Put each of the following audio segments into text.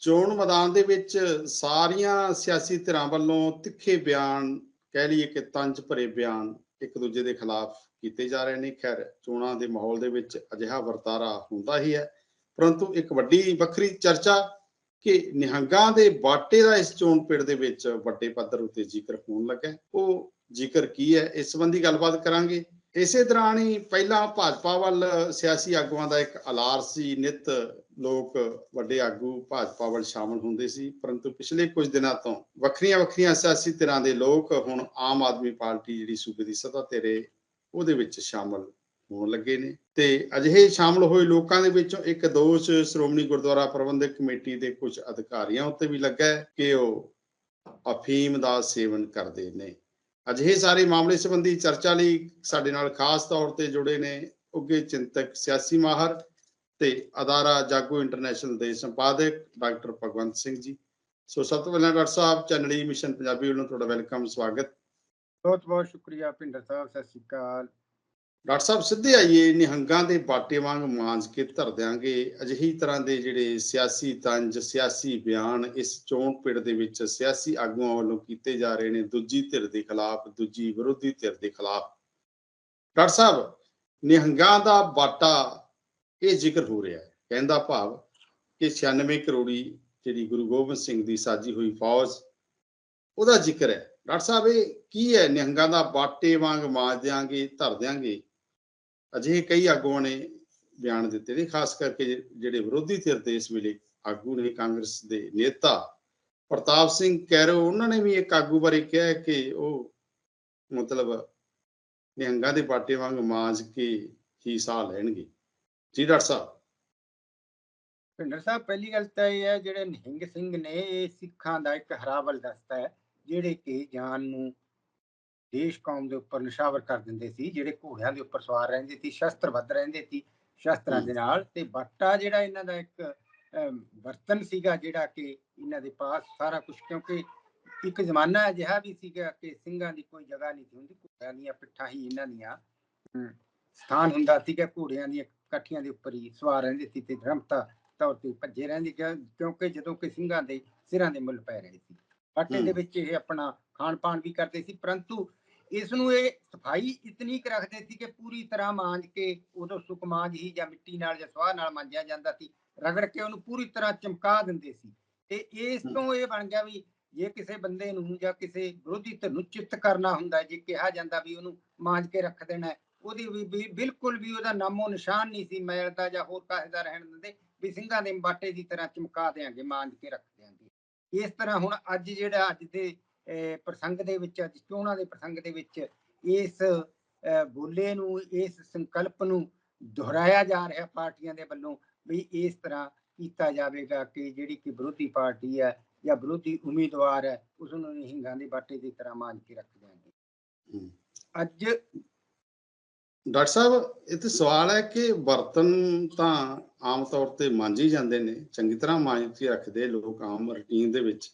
ਚੋਣ ਮੈਦਾਨ ਦੇ ਵਿੱਚ ਸਾਰੀਆਂ ਸਿਆਸੀ ਧਿਰਾਂ ਵੱਲੋਂ ਤਿੱਖੇ ਬਿਆਨ, ਕਹਿ ਲਈਏ ਕਿ ਤੰਜ ਭਰੇ ਬਿਆਨ ਇੱਕ ਦੂਜੇ ਦੇ ਖਿਲਾਫ ਕੀਤੇ ਜਾ ਰਹੇ ਨੇ। ਖੈਰ, ਚੋਣਾਂ ਦੇ ਮਾਹੌਲ ਦੇ ਵਿੱਚ ਅਜਿਹਾ ਵਰਤਾਰਾ ਹੁੰਦਾ ਹੀ ਹੈ। ਪਰੰਤੂ ਇੱਕ ਵੱਡੀ, ਵੱਖਰੀ ਚਰਚਾ ਕਿ ਨਿਹੰਗਾਂ ਦੇ ਬਾਟੇ ਦਾ ਇਸ ਚੋਣ ਪਿੜ ਦੇ ਵਿੱਚ ਵੱਡੇ ਪੱਧਰ ਉੱਤੇ ਜ਼ਿਕਰ ਹੋਣ ਲੱਗਾ ਉਹ ਜ਼ਿਕਰ ਕੀ ਹੈ? ਇਸ ਸੰਬੰਧੀ ਗੱਲਬਾਤ ਕਰਾਂਗੇ। ਇਸੇ ਦੌਰਾਨ ਹੀ ਪਹਿਲਾਂ ਭਾਜਪਾ ਵੱਲ ਸਿਆਸੀ ਆਗੂਆਂ ਦਾ ਇੱਕ ਅਲਾਰ ਸੀ ਨਿਤ ਲੋਕ ਵੱਡੇ ਆਗੂ ਭਾਜਪਾ ਵੱਲ ਸ਼ਾਮਲ ਹੁੰਦੇ ਸੀ, ਪਰੰਤੂ ਪਿਛਲੇ ਕੁਝ ਦਿਨਾਂ ਤੋਂ ਵੱਖਰੀਆਂ ਵੱਖਰੀਆਂ ਸਿਆਸੀ ਧਿਰਾਂ ਦੇ ਲੋਕ ਹੁਣ ਆਮ ਆਦਮੀ ਪਾਰਟੀ ਜਿਹੜੀ ਸੂਬੇ ਦੀ ਸੱਤਾ ਤੇ ਰਹੇ, ਉਹਦੇ ਵਿੱਚ ਸ਼ਾਮਲ ਹੋਣ ਲੱਗੇ ਨੇ। ਤੇ ਅਜਿਹੇ ਸ਼ਾਮਲ ਹੋਏ ਲੋਕਾਂ ਦੇ ਵਿੱਚੋਂ ਇੱਕ ਦੋਸ਼ ਸ਼੍ਰੋਮਣੀ ਗੁਰਦੁਆਰਾ ਪ੍ਰਬੰਧਕ ਕਮੇਟੀ ਦੇ ਕੁਝ ਅਧਿਕਾਰੀਆਂ ਉੱਤੇ ਵੀ ਲੱਗਾ ਹੈ ਕਿ ਉਹ ਅਫੀਮ ਦਾ ਸੇਵਨ ਕਰਦੇ ਨੇ। ਅਜਿਹੇ ਸਾਰੇ ਮਾਮਲੇ ਸੰਬੰਧੀ ਚਰਚਾ ਲਈ ਸਾਡੇ ਨਾਲ ਖਾਸ ਤੌਰ ਤੇ ਜੁੜੇ ਨੇ ਉੱਗੇ ਚਿੰਤਕ ਸਿਆਸੀ ਮਾਹਰ ਤੇ ਅਦਾਰਾ ਜਾਗੋ ਇੰਟਰਨੈਸ਼ਨਲ ਦੇ ਸੰਪਾਦਕ ਡਾਕਟਰ ਭਗਵੰਤ ਸਿੰਘ ਜੀ। ਸੋ ਸਭ ਤੋਂ ਪਹਿਲਾਂ ਡਾਕਟਰ ਸਾਹਿਬ ਚੈਨਲ ਮਿਸ਼ਨ ਪੰਜਾਬੀ ਵੱਲੋਂ ਤੁਹਾਡਾ ਵੈਲਕਮ ਸਵਾਗਤ। ਬਹੁਤ ਬਹੁਤ ਸ਼ੁਕਰੀਆ ਭਿੰਦਰ ਸਾਹਿਬ ਸਤਿ ਸ਼੍ਰੀ ਅਕਾਲ। ਡਾਕਟਰ ਸਾਹਿਬ ਸਿੱਧੇ ਆਈਏ ਨਿਹੰਗਾਂ ਦੇ ਬਾਟੇ ਵਾਂਗ ਮਾਂਜ ਕੇ ਧਰ ਦਿਆਂਗੇ। ਅਜਿਹੀ ਤਰ੍ਹਾਂ ਦੇ ਜਿਹੜੇ ਸਿਆਸੀ ਤੰਜ ਸਿਆਸੀ ਬਿਆਨ ਇਸ ਚੋਣ ਪਿੜ ਦੇ ਵਿੱਚ ਸਿਆਸੀ ਆਗੂਆਂ ਵੱਲੋਂ ਕੀਤੇ ਜਾ ਰਹੇ ਨੇ ਦੂਜੀ ਧਿਰ ਦੇ ਖਿਲਾਫ ਦੂਜੀ ਵਿਰੋਧੀ ਧਿਰ ਦੇ ਖਿਲਾਫ। ਡਾਕਟਰ ਸਾਹਿਬ ਨਿਹੰਗਾਂ ਦਾ ਬਾਟਾ ਇਹ ਜ਼ਿਕਰ ਹੋ ਰਿਹਾ ਹੈ। ਕਹਿੰਦਾ ਭਾਵ ਕਿ 96 ਕਰੋੜੀ ਜਿਹੜੀ ਗੁਰੂ ਗੋਬਿੰਦ ਸਿੰਘ ਦੀ ਸਾਜੀ ਹੋਈ ਫੌਜ, ਉਹਦਾ ਜ਼ਿਕਰ ਹੈ। ਡਾਕਟਰ ਸਾਹਿਬ, ਇਹ ਕੀ ਹੈ? ਨਿਹੰਗਾਂ ਦਾ ਬਾਟੇ ਵਾਂਗ ਮਾਜ ਦਿਆਂਗੇ, ਧਰ ਦਿਆਂਗੇ। ਅਜਿਹੇ ਕਈ ਆਗੂਆਂ ਨੇ ਬਿਆਨ ਦਿੱਤੇ ਨੇ, ਖਾਸ ਕਰਕੇ ਜਿਹੜੇ ਵਿਰੋਧੀ ਧਿਰ ਦੇ ਇਸ ਵੇਲੇ ਆਗੂ ਨੇ ਕਾਂਗਰਸ ਦੇ ਨੇਤਾ ਪ੍ਰਤਾਪ ਸਿੰਘ ਕੈਰੋ, ਉਹਨਾਂ ਨੇ ਵੀ ਇੱਕ ਆਗੂ ਬਾਰੇ ਕਿਹਾ ਕਿ ਉਹ ਮਤਲਬ ਨਿਹੰਗਾਂ ਦੇ ਬਾਟੇ ਵਾਂਗ ਮਾਜ ਕੇ ਹੀ ਸਾਹ ਲੈਣਗੇ। ਜੀ ਡਾਕਟਰ ਸਾਹਿਬ। ਭਿੰਦਰ ਸਾਹਿਬ ਪਹਿਲੀ ਗੱਲ ਤਾਂ ਇਹ ਹੈ ਜਿਹੜੇ ਨਿਹੰਗ ਸਿੰਘ ਨੇ ਇਹ ਸਿੱਖਾਂ ਦਾ ਇੱਕ ਹਰਾਵਲ ਦਸਤਾ ਹੈ ਜਿਹੜੇ ਕਿ ਜਾਨ ਨੂੰ ਦੇਸ਼ ਕੌਮ ਦੇ ਉੱਪਰ ਨਿਸ਼ਾਵਰ ਕਰ ਦਿੰਦੇ ਸੀ ਜਿਹੜੇ ਘੋੜਿਆਂ ਦੇ ਉੱਪਰ ਸਵਾਰ ਰਹਿੰਦੇ ਸੀ ਸ਼ਸਤਰਬੱਧ ਰਹਿੰਦੇ ਸੀ ਸ਼ਸਤਰਾਂ ਦੇ ਨਾਲ। ਤੇ ਬਾਟਾ ਜਿਹੜਾ ਇਹਨਾਂ ਦਾ ਇੱਕ ਅਮ, ਬਰਤਨ ਸੀਗਾ ਜਿਹੜਾ ਕਿ ਇਹਨਾਂ ਦੇ ਪਾਸ ਸਾਰਾ ਕੁਝ ਕਿਉਂਕਿ ਇੱਕ ਜ਼ਮਾਨਾ ਅਜਿਹਾ ਵੀ ਸੀਗਾ ਕਿ ਸਿੰਘਾਂ ਦੀ ਕੋਈ ਜਗ੍ਹਾ ਨਹੀਂ ਸੀ ਹੁੰਦੀ ਘੋੜਿਆਂ ਦੀਆਂ ਪਿੱਠਾਂ ਹੀ ਇਹਨਾਂ ਦੀਆਂ ਸਥਾਨ ਹੁੰਦਾ ਸੀਗਾ ਘੋੜਿਆਂ ਦੀਆਂ ਕਾਠੀਆਂ ਦੇ ਉੱਪਰ ਹੀ ਸਵਾਰ ਰਹਿੰਦੇ ਸੀ ਤੇ ਧਰਮਤਾ ਤੌਰ ਤੇ ਭੱਜੇ ਰਹਿੰਦੇ ਕਿਉਂ- ਕਿਉਂਕਿ ਜਦੋਂ ਕਿ ਸਿੰਘਾਂ ਦੇ ਸਿਰਾਂ ਦੇ ਮੁੱਲ ਪੈ ਰਹੇ ਸੀ ਬਾਟੇ ਦੇ। ਵਿੱਚ ਇਹ ਆਪਣਾ ਖਾਣ ਪਾਣ ਵੀ ਕਰਦੇ ਸੀ ਪਰੰਤੂ ਇਸ ਨੂੰ ਇਹ ਸਫ਼ਾਈ ਇਤਨੀ ਕੁ ਰੱਖਦੇ ਸੀ ਕਿ ਪੂਰੀ ਤਰ੍ਹਾਂ ਮਾਂਜ ਕੇ ਉਦੋਂ ਸੁੱਕ ਮਾਂਜ ਹੀ ਜਾਂ ਮਿੱਟੀ ਨਾਲ ਜਾਂ ਸਵਾਹ ਨਾਲ ਮਾਂਜਿਆ ਜਾਂਦਾ ਸੀ ਰਗੜ ਕੇ ਉਹਨੂੰ ਪੂਰੀ ਤਰ੍ਹਾਂ ਚਮਕਾ ਦਿੰਦੇ ਸੀ ਤੇ ਇਸ। ਤੋਂ ਇਹ ਬਣ ਗਿਆ ਵੀ ਜੇ ਕਿਸੇ ਬੰਦੇ ਨੂੰ ਜਾਂ ਕਿਸੇ ਵਿਰੋਧੀ ਧਿਰ ਨੂੰ ਚਿੱਤ ਕਰਨਾ ਹੁੰਦਾ ਜੇ ਕਿਹਾ ਜਾਂਦਾ ਵੀ ਉਹਨੂੰ ਮਾਂਜ ਕੇ ਰੱਖ ਦੇਣਾ ਉਹਦੀ ਵੀ ਬਿਲਕੁਲ ਵੀ ਉਹਦਾ ਨਾਮੋ ਨਿਸ਼ਾਨ ਨਹੀਂ ਸੀ ਮੈਲ ਦਾ ਜਾਂ ਹੋਰ ਕਾਹੇ ਦਾ ਰਹਿਣ ਦਿੰਦੇ ਵੀ ਸਿੰਘਾਂ ਦੇ ਬਾਟੇ ਦੀ ਤਰ੍ਹਾਂ ਚਮਕਾ ਦੇਾਂਗੇ ਮਾਂਜ ਕੇ ਰੱਖ ਦਿਆਂਗੇ ਇਸ ਤਰ੍ਹਾਂ ਹੁਣ ਅੱਜ ਜਿਹੜਾ ਅੱਜ ਦੇ ਪ੍ਰਸੰਗ ਦੇ ਵਿੱਚ ਅੱਜ ਚੋਣਾਂ ਦੇ ਪ੍ਰਸੰਗ ਦੇ ਵਿੱਚ ਇਸ ਬੋਲੇ ਨੂੰ ਇਸ ਸੰਕਲਪ ਨੂੰ ਦੁਹਰਾਇਆ ਜਾ ਰਿਹਾ ਪਾਰਟੀਆਂ ਦੇ ਵੱਲੋਂ ਵੀ ਇਸ ਤਰ੍ਹਾਂ ਕੀਤਾ ਜਾਵੇਗਾ ਕਿ ਜਿਹੜੀ ਕਿ ਵਿਰੋਧੀ ਪਾਰਟੀ ਹੈ ਜਾਂ ਵਿਰੋਧੀ ਉਮੀਦਵਾਰ ਹੈ ਉਸ ਨੂੰ ਨਿਹੰਗਾਂ ਦੇ ਬਾਟੇ ਦੀ ਤਰ੍ਹਾਂ ਮਾਂਜ ਕੇ ਰੱਖ ਦਿਆਂਗੇ ਹਮ। ਅੱਜ ਡਾਕਟਰ ਸਾਹਿਬ ਇਹ ਤੇ ਸਵਾਲ ਹੈ ਕਿ ਬਰਤਨ ਤਾਂ ਆਮ ਤੌਰ ਤੇ ਮਾਂਜੇ ਜਾਂਦੇ ਨੇ ਚੰਗੀ ਤਰ੍ਹਾਂ ਮਾਂਜ ਕੇ ਰੱਖਦੇ ਲੋਕ ਆਮ ਰੁਟੀਨ ਦੇ ਵਿੱਚ।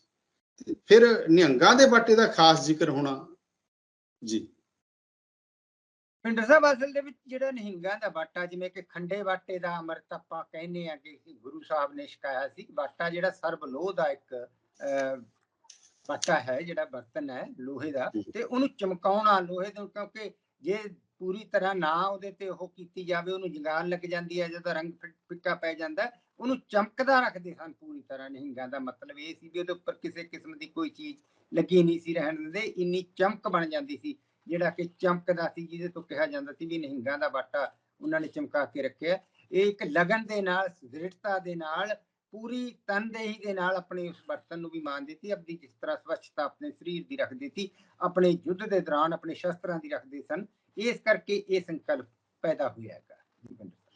ਫਿਰ ਨਿਹੰਗਾਂ ਦੇ ਬਾਟੇ ਦਾ ਖਾਸ ਜ਼ਿਕਰ ਹੋਣਾ। ਜੀ। ਪਿੰਡਰ ਸਾਹਿਬ ਅਸਲ ਦੇ ਵਿੱਚ ਜਿਹੜਾ ਨਿਹੰਗਾਂ ਦਾ ਬਾਟਾ ਜਿਵੇਂ ਕਿ ਖੰਡੇ ਬਾਟੇ ਦਾ ਅੰਮ੍ਰਿਤ ਆਪਾਂ ਕਹਿੰਦੇ ਆ ਕਿ ਗੁਰੂ ਸਾਹਿਬ ਨੇ ਛਕਾਇਆ ਸੀ ਬਾਟਾ ਜਿਹੜਾ ਸਰਬ ਲੋਹ ਦਾ ਇੱਕ ਬਾਟਾ ਹੈ ਜਿਹੜਾ ਬਰਤਨ ਹੈ ਲੋਹੇ ਦਾ ਤੇ ਉਹਨੂੰ ਚਮਕਾਉਣਾ ਲੋਹੇ ਦੇ ਕਿਉਂਕਿ ਜੇ ਪੂਰੀ ਤਰ੍ਹਾਂ ਨਾ ਉਹਦੇ ਤੇ ਉਹ ਕੀਤੀ ਜਾਵੇ, ਉਹਨੂੰ ਜੰਗਾਲ ਲੱਗ ਜਾਂਦੀ ਹੈ, ਜਦੋਂ ਰੰਗ ਫਿੱਕਾ ਪੈ ਜਾਂਦਾ ਉਹਨੂੰ ਚਮਕਦਾ ਰੱਖਦੇ ਸਨ ਪੂਰੀ ਤਰ੍ਹਾਂ ਨਿਹੰਗਾਂ ਦਾ ਮਤਲਬ ਇਹ ਸੀ ਵੀ ਉਹਦੇ ਉੱਪਰ ਕਿਸੇ ਕਿਸਮ ਦੀ ਕੋਈ ਚੀਜ਼ ਲੱਗੀ ਨਹੀਂ ਸੀ ਰਹਿਣ ਦਿੰਦੇ, ਇੰਨੀ ਚਮਕ ਬਣ ਜਾਂਦੀ ਸੀ, ਜਿਹੜਾ ਕਿ ਚਮਕਦਾ ਸੀ, ਜਿਹਦੇ ਤੋਂ ਕਿਹਾ ਜਾਂਦਾ ਸੀ ਵੀ ਨਿਹੰਗਾਂ ਦਾ ਬਾਟਾ ਉਹਨਾਂ ਨੇ ਚਮਕਾ ਕੇ ਰੱਖਿਆ ਇਹ ਇੱਕ ਲਗਨ ਦੇ ਨਾਲ ਦ੍ਰਿੜਤਾ ਦੇ ਨਾਲ, ਪੂਰੀ ਤਨਦੇਹੀ ਦੇ ਨਾਲ ਆਪਣੇ ਉਸ ਬਰਤਨ ਨੂੰ ਵੀ ਮਾਨ ਦਿੱਤੀ, ਆਪਣੀ ਜਿਸ ਤਰ੍ਹਾਂ ਸਵੱਛਤਾ ਆਪਣੇ ਸਰੀਰ ਦੀ ਰੱਖਦੀ ਸੀ ਆਪਣੇ ਯੁੱਧ ਦੇ ਦੌਰਾਨ ਆਪਣੇ ਸ਼ਸਤਰਾਂ ਦੀ ਰੱਖਦੇ ਸਨ। ਇਸ ਕਰਕੇ ਇਹ ਸੰਕਲਪ ਪੈਦਾ ਹੋਇਆ ਹੈਗਾ।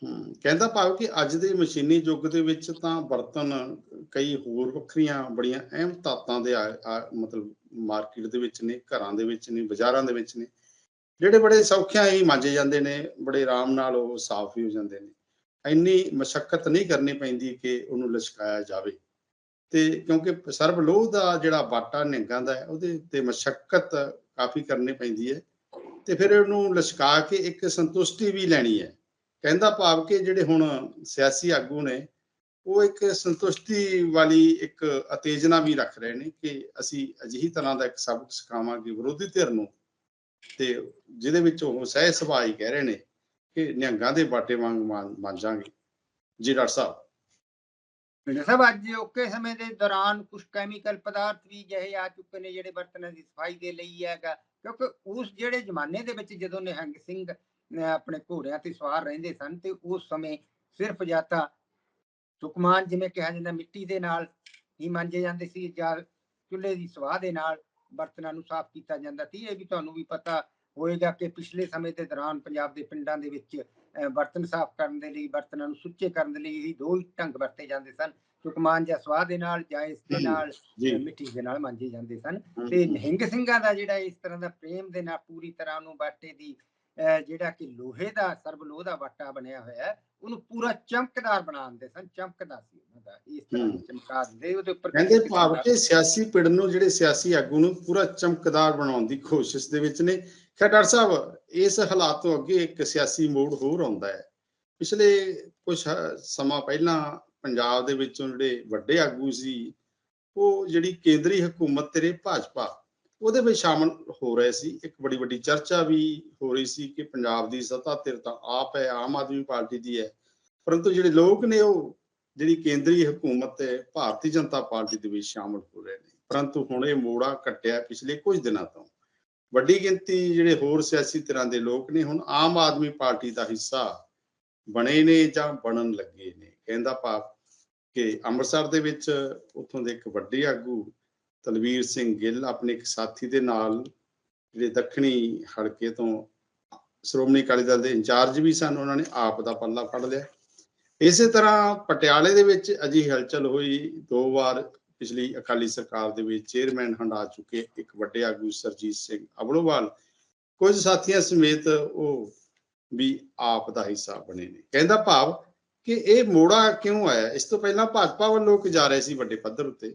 ਹਮ, ਕਹਿੰਦਾ ਭਾਵ ਕਿ ਅੱਜ ਦੇ ਮਸ਼ੀਨੀ ਯੁੱਗ ਦੇ ਵਿੱਚ ਤਾਂ ਬਰਤਨ ਕਈ ਹੋਰ ਵੱਖਰੀਆਂ ਬੜੀਆਂ ਅਹਿਮ ਤਾਤਾਂ ਦੇ ਮਤਲਬ ਮਾਰਕੀਟ ਦੇ ਵਿੱਚ ਨੇ ਘਰਾਂ ਦੇ ਵਿੱਚ ਨੇ ਬਾਜ਼ਾਰਾਂ ਦੇ ਵਿੱਚ ਨੇ। ਜਿਹੜੇ ਬੜੇ ਸੌਖਿਆਂ ਹੀ ਮਾਂਜੇ ਜਾਂਦੇ ਨੇ ਬੜੇ ਆਰਾਮ ਨਾਲ ਉਹ ਸਾਫ਼ ਵੀ ਹੋ ਜਾਂਦੇ ਨੇ। ਇੰਨੀ ਮਸ਼ੱਕਤ ਨਹੀਂ ਕਰਨੀ ਪੈਂਦੀ ਕਿ ਉਹਨੂੰ ਲਸ਼ਕਾਇਆ ਜਾਵੇ। ਤੇ ਕਿਉਂਕਿ ਸਰਬ ਲੋਹ ਦਾ ਜਿਹੜਾ ਬਾਟਾ ਨਿਹੰਗਾਂ ਦਾ ਹੈ ਉਹਦੇ ਉੱਤੇ ਮਸ਼ੱਕਤ ਕਾਫੀ ਕਰਨੀ ਪੈਂਦੀ ਹੈ। ਤੇ ਫਿਰ ਉਹਨੂੰ ਲਸ਼ਕਾ ਕੇ ਇੱਕ ਸੰਤੁਸ਼ਟੀ ਵੀ ਲੈਣੀ ਹੈ। ਕਹਿੰਦਾ ਭਾਵ ਕਿ ਜਿਹੜੇ ਹੁਣ ਸਿਆਸੀ ਆਗੂ ਨੇ, ਉਹ ਇੱਕ ਸੰਤੁਸ਼ਟੀ ਵਾਲੀ ਇੱਕ ਉਤੇਜਨਾ ਵੀ ਰੱਖ ਰਹੇ ਨੇ ਕਿ ਅਸੀਂ ਅਜਿਹੀ ਤਰ੍ਹਾਂ ਦਾ ਇੱਕ ਸਬਕ ਸਿਖਾਵਾਂਗੇ ਵਿਰੋਧੀ ਧਿਰ ਨੂੰ। ਤੇ ਜਿਹਦੇ ਵਿੱਚ ਉਹ ਸਹਿ ਸੁਭਾਅ ਹੀ ਕਹਿ ਰਹੇ ਨੇ ਕਿ ਨਿਹੰਗਾਂ ਦੇ ਬਾਟੇ ਵਾਂਗ ਮੰਨ- ਮੰਨ ਜਾਾਂਗੇ ਜੀ ਡਾਕਟਰ ਸਾਹਿਬ। ਪਿੰਡ ਸਾਹਿਬ, ਅੱਜ ਔਕੇ ਸਮੇਂ ਦੇ ਦੌਰਾਨ ਕੁਝ ਕੈਮੀਕਲ ਪਦਾਰਥ ਵੀ ਜਿਹੇ ਆ ਚੁੱਕੇ ਨੇ ਜਿਹੜੇ ਬਰਤਨਾਂ ਦੀ ਸਫ਼ਾਈ ਦੇ ਲਈ ਹੈਗਾ, ਕਿਉਂਕਿ ਉਸ ਜਿਹੜੇ ਜ਼ਮਾਨੇ ਦੇ ਵਿੱਚ ਜਦੋਂ ਨਿਹੰਗ ਸਿੰਘ ਆਪਣੇ ਘੋੜਿਆਂ ਤੇ ਸਵਾਰ ਰਹਿੰਦੇ ਸਨ ਤੇ ਉਸ ਸਮੇਂ ਸਿਰਫ ਜਾਂ ਤਾਂ ਸੁਕਮਾਨ ਜਿਵੇਂ ਕਿਹਾ ਜਾਂਦਾ, ਮਿੱਟੀ ਦੇ ਨਾਲ ਹੀ ਮਾਂਜੇ ਜਾਂਦੇ ਸੀ ਜਾਂ ਚੁੱਲ੍ਹੇ ਦੀ ਸਵਾਹ ਦੇ ਨਾਲ ਬਰਤਨਾਂ ਨੂੰ ਸਾਫ਼ ਕੀਤਾ ਜਾਂਦਾ ਸੀ। ਇਹ ਵੀ ਤੁਹਾਨੂੰ ਵੀ ਪਤਾ ਹੋਏਗਾ ਕਿ ਪਿਛਲੇ ਸਮੇਂ ਦੇ ਦੌਰਾਨ ਪੰਜਾਬ ਦੇ ਪਿੰਡਾਂ ਦੇ ਵਿੱਚ ਬਰਤਨ ਸਾਫ਼ ਕਰਨ ਦੇ ਲਈ ਬਰਤਨਾਂ ਨੂੰ ਸੁੱਚੇ ਕਰਨ ਦੇ ਲਈ ਇਹ ਦੋ ਹੀ ਢੰਗ ਵਰਤੇ ਜਾਂਦੇ ਸਨ। ਸੁਕਮਾਨ ਜਾਂ ਸਵਾਹ ਦੇ ਨਾਲ ਜਾਂ ਇਸ ਦੇ ਨਾਲ ਮਿੱਟੀ ਦੇ ਨਾਲ ਮਾਂਜੇ ਜਾਂਦੇ ਸਨ। ਤੇ ਨਿਹੰਗ ਸਿੰਘਾਂ ਦਾ ਜਿਹੜਾ ਇਸ ਤਰ੍ਹਾਂ ਦਾ ਪ੍ਰੇਮ ਦੇ ਨਾਲ ਪੂਰੀ ਤਰ੍ਹਾਂ ਨੂੰ ਬਾਟੇ ਦੀ ਜਿਹੜਾ ਕਿ ਲੋਹੇ ਦਾ ਸਰਬ ਲੋਹ ਦਾ ਬਾਟਾ ਬਣਿਆ ਹੋਇਆ ਹੈ ਉਹਨੂੰ ਪੂਰਾ ਚਮਕਦਾਰ ਬਣਾ ਦਿੰਦੇ ਸਨ ਚਮਕਦਾ ਸੀ ਉਹਨਾਂ ਦਾ ਇਸ ਤਰ੍ਹਾਂ। ਚਮਕਾ ਦਿੰਦੇ ਉਹਦੇ ਉੱਪਰ ਕਹਿੰਦੇ ਭਾਵ ਕਿ ਸਿਆਸੀ ਪਿੜ ਨੂੰ ਜਿਹੜੇ ਸਿਆਸੀ ਆਗੂ ਨੂੰ ਪੂਰਾ ਚਮਕਦਾਰ ਬਣਾਉਣ ਦੀ ਕੋਸ਼ਿਸ਼ ਦੇ ਵਿੱਚ ਨੇ। ਖੈਰ ਡਾਕਟਰ ਸਾਹਿਬ ਇਸ ਹਾਲਾਤ ਤੋਂ ਅੱਗੇ ਇੱਕ ਸਿਆਸੀ ਮੋੜ ਹੋਰ ਆਉਂਦਾ ਹੈ। ਪਿਛਲੇ ਕੁਝ ਸਮਾਂ ਪਹਿਲਾਂ ਪੰਜਾਬ ਦੇ ਵਿੱਚੋਂ ਜਿਹੜੇ ਵੱਡੇ ਆਗੂ ਸੀ ਉਹ ਜਿਹੜੀ ਕੇਂਦਰੀ ਹਕੂਮਤ ਤੇਰੇ ਭਾਜਪਾ। ਉਹਦੇ ਵਿੱਚ ਸ਼ਾਮਲ ਹੋ ਰਹੇ ਸੀ। ਇੱਕ ਬੜੀ ਵੱਡੀ ਚਰਚਾ ਵੀ ਹੋ ਰਹੀ ਸੀ ਕਿ ਪੰਜਾਬ ਦੀ ਸੱਤਾ ਧਿਰ ਤਾਂ ਆਪ ਹੈ, ਆਮ ਆਦਮੀ ਪਾਰਟੀ ਦੀ ਹੈ। ਪਰੰਤੂ ਜਿਹੜੇ ਲੋਕ ਨੇ ਉਹ ਜਿਹੜੀ ਕੇਂਦਰੀ ਹਕੂਮਤ ਹੈ ਭਾਰਤੀ ਜਨਤਾ ਪਾਰਟੀ ਦੇ ਵਿੱਚ ਸ਼ਾਮਲ ਹੋ ਰਹੇ ਨੇ। ਪਰੰਤੂ ਹੁਣ ਇਹ ਮੋੜਾ ਕੱਟਿਆ ਪਿਛਲੇ ਕੁਝ ਦਿਨਾਂ ਤੋਂ। ਵੱਡੀ ਗਿਣਤੀ ਜਿਹੜੇ ਹੋਰ ਸਿਆਸੀ ਤਰ੍ਹਾਂ ਦੇ ਲੋਕ ਨੇ, ਹੁਣ ਆਮ ਆਦਮੀ ਪਾਰਟੀ ਦਾ ਹਿੱਸਾ ਬਣੇ ਨੇ ਜਾਂ ਬਣਨ ਲੱਗੇ ਨੇ। ਕਹਿੰਦਾ ਭਾਵ ਕਿ ਅੰਮ੍ਰਿਤਸਰ ਦੇ ਵਿੱਚ ਉੱਥੋਂ ਦੇ ਇੱਕ ਵੱਡੇ ਆਗੂ ਤਲਵੀਰ ਸਿੰਘ ਗਿੱਲ ਆਪਣੇ ਇੱਕ ਸਾਥੀ ਦੇ ਨਾਲ ਜਿਹੜੇ ਦੱਖਣੀ ਹਲਕੇ ਤੋਂ ਸ਼੍ਰੋਮਣੀ ਅਕਾਲੀ ਦਲ ਦੇ ਇੰਚਾਰਜ ਵੀ ਸਨ, ਉਹਨਾਂ ਨੇ ਆਪ ਦਾ ਪੱਲਾ ਫੜ ਲਿਆ। ਇਸੇ ਤਰ੍ਹਾਂ ਪਟਿਆਲੇ ਦੇ ਵਿੱਚ ਅਜੀ ਹਲਚਲ ਹੋਈ। ਦੋ ਵਾਰ ਪਿਛਲੀ ਅਕਾਲੀ ਸਰਕਾਰ ਦੇ ਵਿੱਚ ਚੇਅਰਮੈਨ ਹੰਡਾ ਚੁੱਕੇ ਇੱਕ ਵੱਡੇ ਆਗੂ ਸਰਜੀਤ ਸਿੰਘ ਅਬੜੋਵਾਲ। ਕੁਝ ਸਾਥੀਆਂ ਸਮੇਤ ਉਹ ਵੀ ਆਪ ਦਾ ਹਿੱਸਾ ਬਣੇ ਨੇ। ਕਹਿੰਦਾ ਭਾਵ ਕਿ ਇਹ ਮੋੜਾ ਕਿਉਂ ਆਇਆ? ਇਸ ਤੋਂ ਪਹਿਲਾਂ ਭਾਜਪਾ ਵੱਲੋਂ ਲੋਕ ਜਾ ਰਹੇ ਸੀ ਵੱਡੇ ਪੱਧਰ ਉੱਤੇ?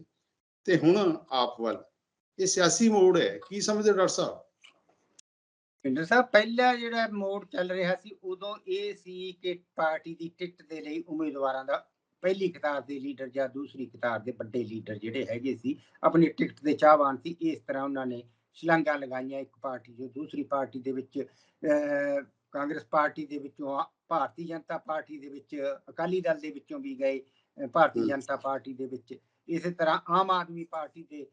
ਤੇ ਹੁਣ ਆਪ ਵੱਲ। ਇਹ ਸਿਆਸੀ ਮੋੜ ਹੈ। ਕੀ ਸਮਝਦੇ ਡਾਕਟਰ ਸਾਹਿਬ? ਪਿੰਡਰ ਸਾਹਿਬ ਪਹਿਲਾ ਜਿਹੜਾ ਮੋੜ ਚੱਲ ਰਿਹਾ ਸੀ ਉਦੋਂ ਇਹ ਸੀ ਕਿ ਪਾਰਟੀ ਦੀ ਟਿਕਟ ਦੇ ਲਈ ਉਮੀਦਵਾਰਾਂ ਦਾ ਪਹਿਲੀ ਕਤਾਰ ਦੇ ਲੀਡਰ ਜਾਂ ਦੂਸਰੀ ਕਤਾਰ ਦੇ ਵੱਡੇ ਲੀਡਰ ਜਿਹੜੇ ਹੈਗੇ ਸੀ ਆਪਣੀ ਟਿਕਟ ਦੇ ਚਾਹਵਾਨ ਸੀ। ਇਸ ਤਰ੍ਹਾਂ ਉਹਨਾਂ ਨੇ ਛਲਾਂਗਾਂ ਲਗਾਈਆਂ। ਇੱਕ ਪਾਰਟੀ ਜੋ ਦੂਸਰੀ ਪਾਰਟੀ ਦੇ ਵਿੱਚ ਕਾਂਗਰਸ ਪਾਰਟੀ ਦੇ ਵਿੱਚੋਂ ਭਾਰਤੀ ਜਨਤਾ ਪਾਰਟੀ ਦੇ ਵਿੱਚ ਅਕਾਲੀ ਦਲ ਦੇ ਵਿੱਚੋਂ ਵੀ ਗਏ। ਭਾਰਤੀ। ਜਨਤਾ ਪਾਰਟੀ ਦੇ ਵਿੱਚ ਇਸੇ ਤਰ੍ਹਾਂ ਆਮ ਆਦਮੀ ਪਾਰਟੀ ਦੇ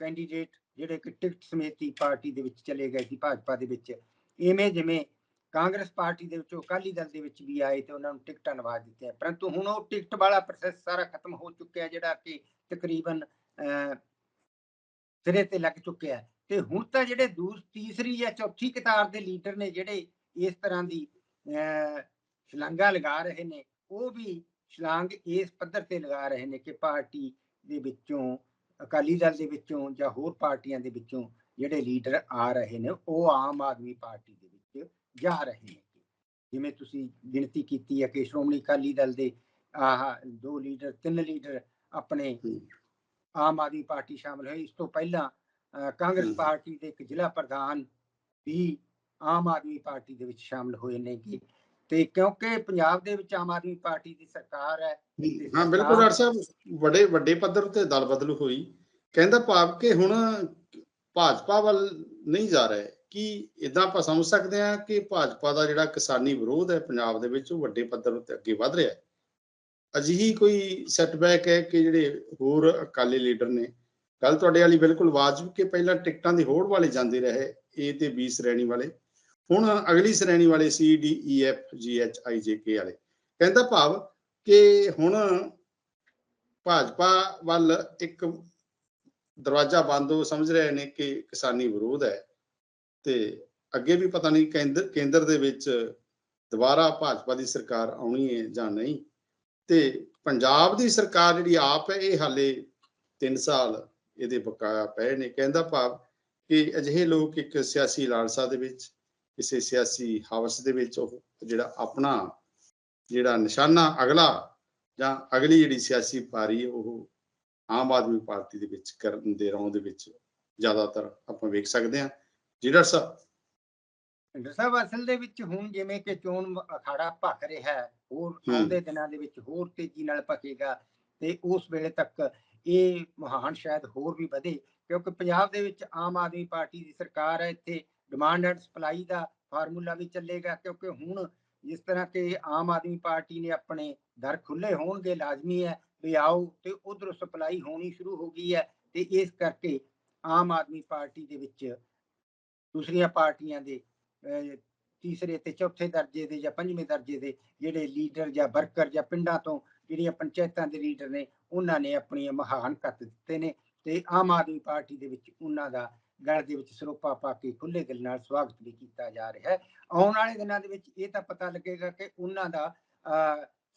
ਕੈਂਡੀਡੇਟ ਜਿਹੜੇ ਕਿ ਟਿਕਟ ਸਮੇਤੀ ਪਾਰਟੀ ਦੇ ਵਿੱਚ ਚਲੇ ਗਏ ਸੀ ਭਾਜਪਾ ਦੇ ਵਿੱਚ। ਇਵੇਂ ਜਿਵੇਂ ਕਾਂਗਰਸ ਪਾਰਟੀ ਦੇ ਵਿੱਚੋਂ ਅਕਾਲੀ ਦਲ ਦੇ ਵਿੱਚ ਵੀ ਆਏ ਤੇ ਉਹਨਾਂ ਨੂੰ ਟਿਕਟਾਂ ਨਵਾਜ ਦਿੱਤੀਆਂ। ਪਰੰਤੂ ਹੁਣ ਉਹ ਟਿਕਟ ਵਾਲਾ ਪ੍ਰੋਸੈਸ ਸਾਰਾ ਖਤਮ ਹੋ ਚੁੱਕਿਆ ਜਿਹੜਾ ਕਿ ਤਕਰੀਬਨ ਅਹ, ਸਿਰੇ ਤੇ ਲੱਗ ਚੁੱਕਿਆ। ਤੇ ਹੁਣ ਤਾਂ ਜਿਹੜੇ ਦੂਸ ਤੀਸਰੀ ਜਾਂ ਚੌਥੀ ਕਤਾਰ ਦੇ ਲੀਡਰ ਨੇ ਜਿਹੜੇ ਇਸ ਤਰ੍ਹਾਂ ਦੀ ਅਹ, ਛਲਾਂਗਾਂ ਲਗਾ ਰਹੇ ਨੇ ਉਹ ਵੀ ਛਲਾਂਗ ਇਸ ਪੱਧਰ ਤੇ ਲਗਾ ਰਹੇ ਨੇ ਕਿ ਪਾਰਟੀ ਦੇ ਵਿੱਚੋਂ ਅਕਾਲੀ ਦਲ ਦੇ ਵਿੱਚੋਂ ਜਾਂ ਹੋਰ ਪਾਰਟੀਆਂ ਦੇ ਵਿੱਚੋਂ ਜਿਹੜੇ ਲੀਡਰ ਆ ਰਹੇ ਨੇ ਉਹ ਆਮ ਆਦਮੀ ਪਾਰਟੀ ਦੇ ਵਿੱਚ ਜਾ ਰਹੇ ਨੇ ਜਿਵੇਂ ਤੁਸੀਂ ਗਿਣਤੀ ਕੀਤੀ ਹੈ ਕਿ ਸ਼੍ਰੋਮਣੀ ਅਕਾਲੀ ਦਲ ਦੇ ਆਹ ਦੋ ਲੀਡਰ ਤਿੰਨ ਲੀਡਰ ਆਪਣੇ। ਆਮ ਆਦਮੀ ਪਾਰਟੀ ਸ਼ਾਮਲ ਹੋਏ ਇਸ ਤੋਂ ਪਹਿਲਾਂ ਕਾਂਗਰਸ। ਪਾਰਟੀ ਦੇ ਇੱਕ ਜ਼ਿਲ੍ਹਾ ਪ੍ਰਧਾਨ ਵੀ ਆਮ ਆਦਮੀ ਪਾਰਟੀ ਦੇ ਵਿੱਚ ਸ਼ਾਮਲ ਹੋਏ ਨੇ ਕਿ ਤੇ ਕਿਉਂਕਿ ਪੰਜਾਬ ਦੇ ਵਿੱਚ ਆਮ ਆਦਮੀ ਪਾਰਟੀ ਦੀ ਸਰਕਾਰ ਹੈ ਹਾਂ ਬਿਲਕੁਲ ਡਾਕਟਰ ਸਾਹਿਬ ਵੱਡੇ ਵੱਡੇ ਪੱਧਰ ਤੇ ਦਲ ਬਦਲ ਹੋਈ। ਕਹਿੰਦਾ ਭਾਵ ਕਿ ਹੁਣ ਭਾਜਪਾ ਵੱਲ ਨਹੀਂ ਜਾ ਰਹੇ। ਕੀ ਇਦਾਂ ਆਪਾਂ ਸਮਝ ਸਕਦੇ ਹਾਂ ਕਿ ਭਾਜਪਾ ਦਾ ਜਿਹੜਾ ਕਿਸਾਨੀ ਵਿਰੋਧ ਹੈ ਪੰਜਾਬ ਦੇ ਵਿੱਚ ਉਹ ਵੱਡੇ ਪੱਧਰ ਉੱਤੇ ਅੱਗੇ ਵਧ ਰਿਹਾ ਹੈ? ਅਜਿਹੀ ਕੋਈ ਸੈਟਬੈਕ ਹੈ ਕਿ ਜਿਹੜੇ ਹੋਰ ਅਕਾਲੀ ਲੀਡਰ ਨੇ? ਗੱਲ ਤੁਹਾਡੇ ਵਾਲੀ ਬਿਲਕੁਲ ਵਾਜਬ ਕਿ ਪਹਿਲਾਂ ਟਿਕਟਾਂ ਦੀ ਹੋੜ ਵਾਲੇ ਜਾਂਦੇ ਰਹੇ ਏ ਤੇ ਬੀ ਸ਼੍ਰੇਣੀ ਵਾਲੇ। ਹੁਣ ਅਗਲੀ ਸ਼੍ਰੇਣੀ ਵਾਲੇ C D E F G H I J K ਵਾਲੇ। ਕਹਿੰਦਾ ਭਾਵ ਕਿ ਹੁਣ ਭਾਜਪਾ ਵੱਲ ਇੱਕ ਦਰਵਾਜ਼ਾ ਬੰਦ ਹੋ ਸਮਝ ਰਹੇ ਨੇ ਕਿ ਕਿਸਾਨੀ ਵਿਰੋਧ ਹੈ ਤੇ ਅੱਗੇ ਵੀ ਪਤਾ ਨਹੀਂ ਕੇਂਦਰ ਕੇਂਦਰ ਦੇ ਵਿੱਚ ਦੁਬਾਰਾ ਭਾਜਪਾ ਦੀ ਸਰਕਾਰ ਆਉਣੀ ਹੈ ਜਾਂ ਨਹੀਂ। ਤੇ ਪੰਜਾਬ ਦੀ ਸਰਕਾਰ ਜਿਹੜੀ ਆਪ ਹੈ, ਇਹ ਹਾਲੇ 3 ਸਾਲ ਇਹਦੇ ਬਕਾਇਆ ਪਏ ਨੇ। ਕਹਿੰਦਾ ਭਾਵ ਕਿ ਅਜਿਹੇ ਲੋਕ ਇੱਕ ਸਿਆਸੀ ਲਾਲਸਾ ਦੇ ਵਿੱਚ ਕਿਸੇ ਸਿਆਸੀ ਹਵਸ ਦੇ ਵਿੱਚ ਉਹ ਜਿਹੜਾ ਆਪਣਾ ਜਿਹੜਾ ਨਿਸ਼ਾਨਾ ਅਗਲਾ ਜਾਂ ਅਗਲੀ ਜਿਹੜੀ ਸਿਆਸੀ ਪਾਰੀ ਉਹ ਆਮ ਆਦਮੀ ਪਾਰਟੀ ਦੇ ਵਿੱਚ ਕਰਨ ਦੇ ਰੌਂ ਦੇ ਵਿੱਚ ਜ਼ਿਆਦਾਤਰ ਆਪਾਂ ਵੇਖ ਸਕਦੇ ਹਾਂ ਜਿਹੜਾ ਸਾਹਿਬ ਡਾਕਟਰ ਸਾਹਿਬ ਅਸਲ ਦੇ ਵਿੱਚ ਹੁਣ ਜਿਵੇਂ ਕਿ ਚੋਣ ਅਖਾੜਾ ਭਖ ਰਿਹਾ ਹੈ ਹੋਰ। ਆਉਂਦੇ ਦਿਨਾਂ ਦੇ ਵਿੱਚ ਹੋਰ ਤੇਜ਼ੀ ਨਾਲ ਪਕੇਗਾ ਤੇ ਉਸ ਵੇਲੇ ਤੱਕ ਇਹ ਮਹਾਨ ਸ਼ਾਇਦ ਹੋਰ ਵੀ ਵਧੇ ਕਿਉਂਕਿ ਪੰਜਾਬ ਦੇ ਵਿੱਚ ਆਮ ਆਦਮੀ ਪਾਰਟੀ ਦੀ ਸਰਕਾਰ ਹੈ ਇੱਥੇ ਡਿਮਾਂਡ ਐਂਡ ਸਪਲਾਈ ਦਾ ਫਾਰਮੂਲਾ ਵੀ ਚੱਲੇਗਾ ਕਿਉਂਕਿ ਹੁਣ ਜਿਸ ਤਰ੍ਹਾਂ ਕਿ ਆਮ ਆਦਮੀ ਪਾਰਟੀ ਨੇ ਆਪਣੇ ਦਰ ਖੁੱਲੇ ਹੋਣਗੇ, ਲਾਜ਼ਮੀ ਹੈ ਵੀ ਆਓ ਤੇ ਉਧਰੋਂ ਸਪਲਾਈ ਹੋਣੀ ਸ਼ੁਰੂ ਹੋ ਗਈ ਹੈ ਤੇ ਇਸ ਕਰਕੇ ਆਮ ਆਦਮੀ ਪਾਰਟੀ ਦੇ ਵਿੱਚ ਦੂਸਰੀਆਂ ਪਾਰਟੀਆਂ ਦੇ ਤੀਸਰੇ ਤੇ ਚੌਥੇ ਦਰਜੇ ਦੇ ਜਾਂ ਪੰਜਵੇਂ ਦਰਜੇ ਦੇ ਜਿਹੜੇ ਲੀਡਰ ਜਾਂ ਵਰਕਰ ਜਾਂ ਪਿੰਡਾਂ ਤੋਂ ਜਿਹੜੀਆਂ ਪੰਚਾਇਤਾਂ ਦੇ ਲੀਡਰ ਨੇ, ਉਹਨਾਂ ਨੇ ਆਪਣੀਆਂ ਮਹਾਨ ਕੱਤ ਦਿੱਤੇ ਨੇ ਤੇ ਆਮ ਆਦਮੀ ਪਾਰਟੀ ਦੇ ਵਿੱਚ ਉਹਨਾਂ ਦਾ ਗਲ ਦੇ ਵਿੱਚ ਸਰੋਪਾ ਪਾ ਕੇ ਖੁੱਲੇ ਦਿਲ ਨਾਲ ਸਵਾਗਤ ਵੀ ਕੀਤਾ ਜਾ ਰਿਹਾ ਹੈ। ਆਉਣ ਵਾਲੇ ਦਿਨਾਂ ਦੇ ਵਿੱਚ ਇਹ ਤਾਂ ਪਤਾ ਲੱਗੇਗਾ ਕਿ ਉਹਨਾਂ ਦਾ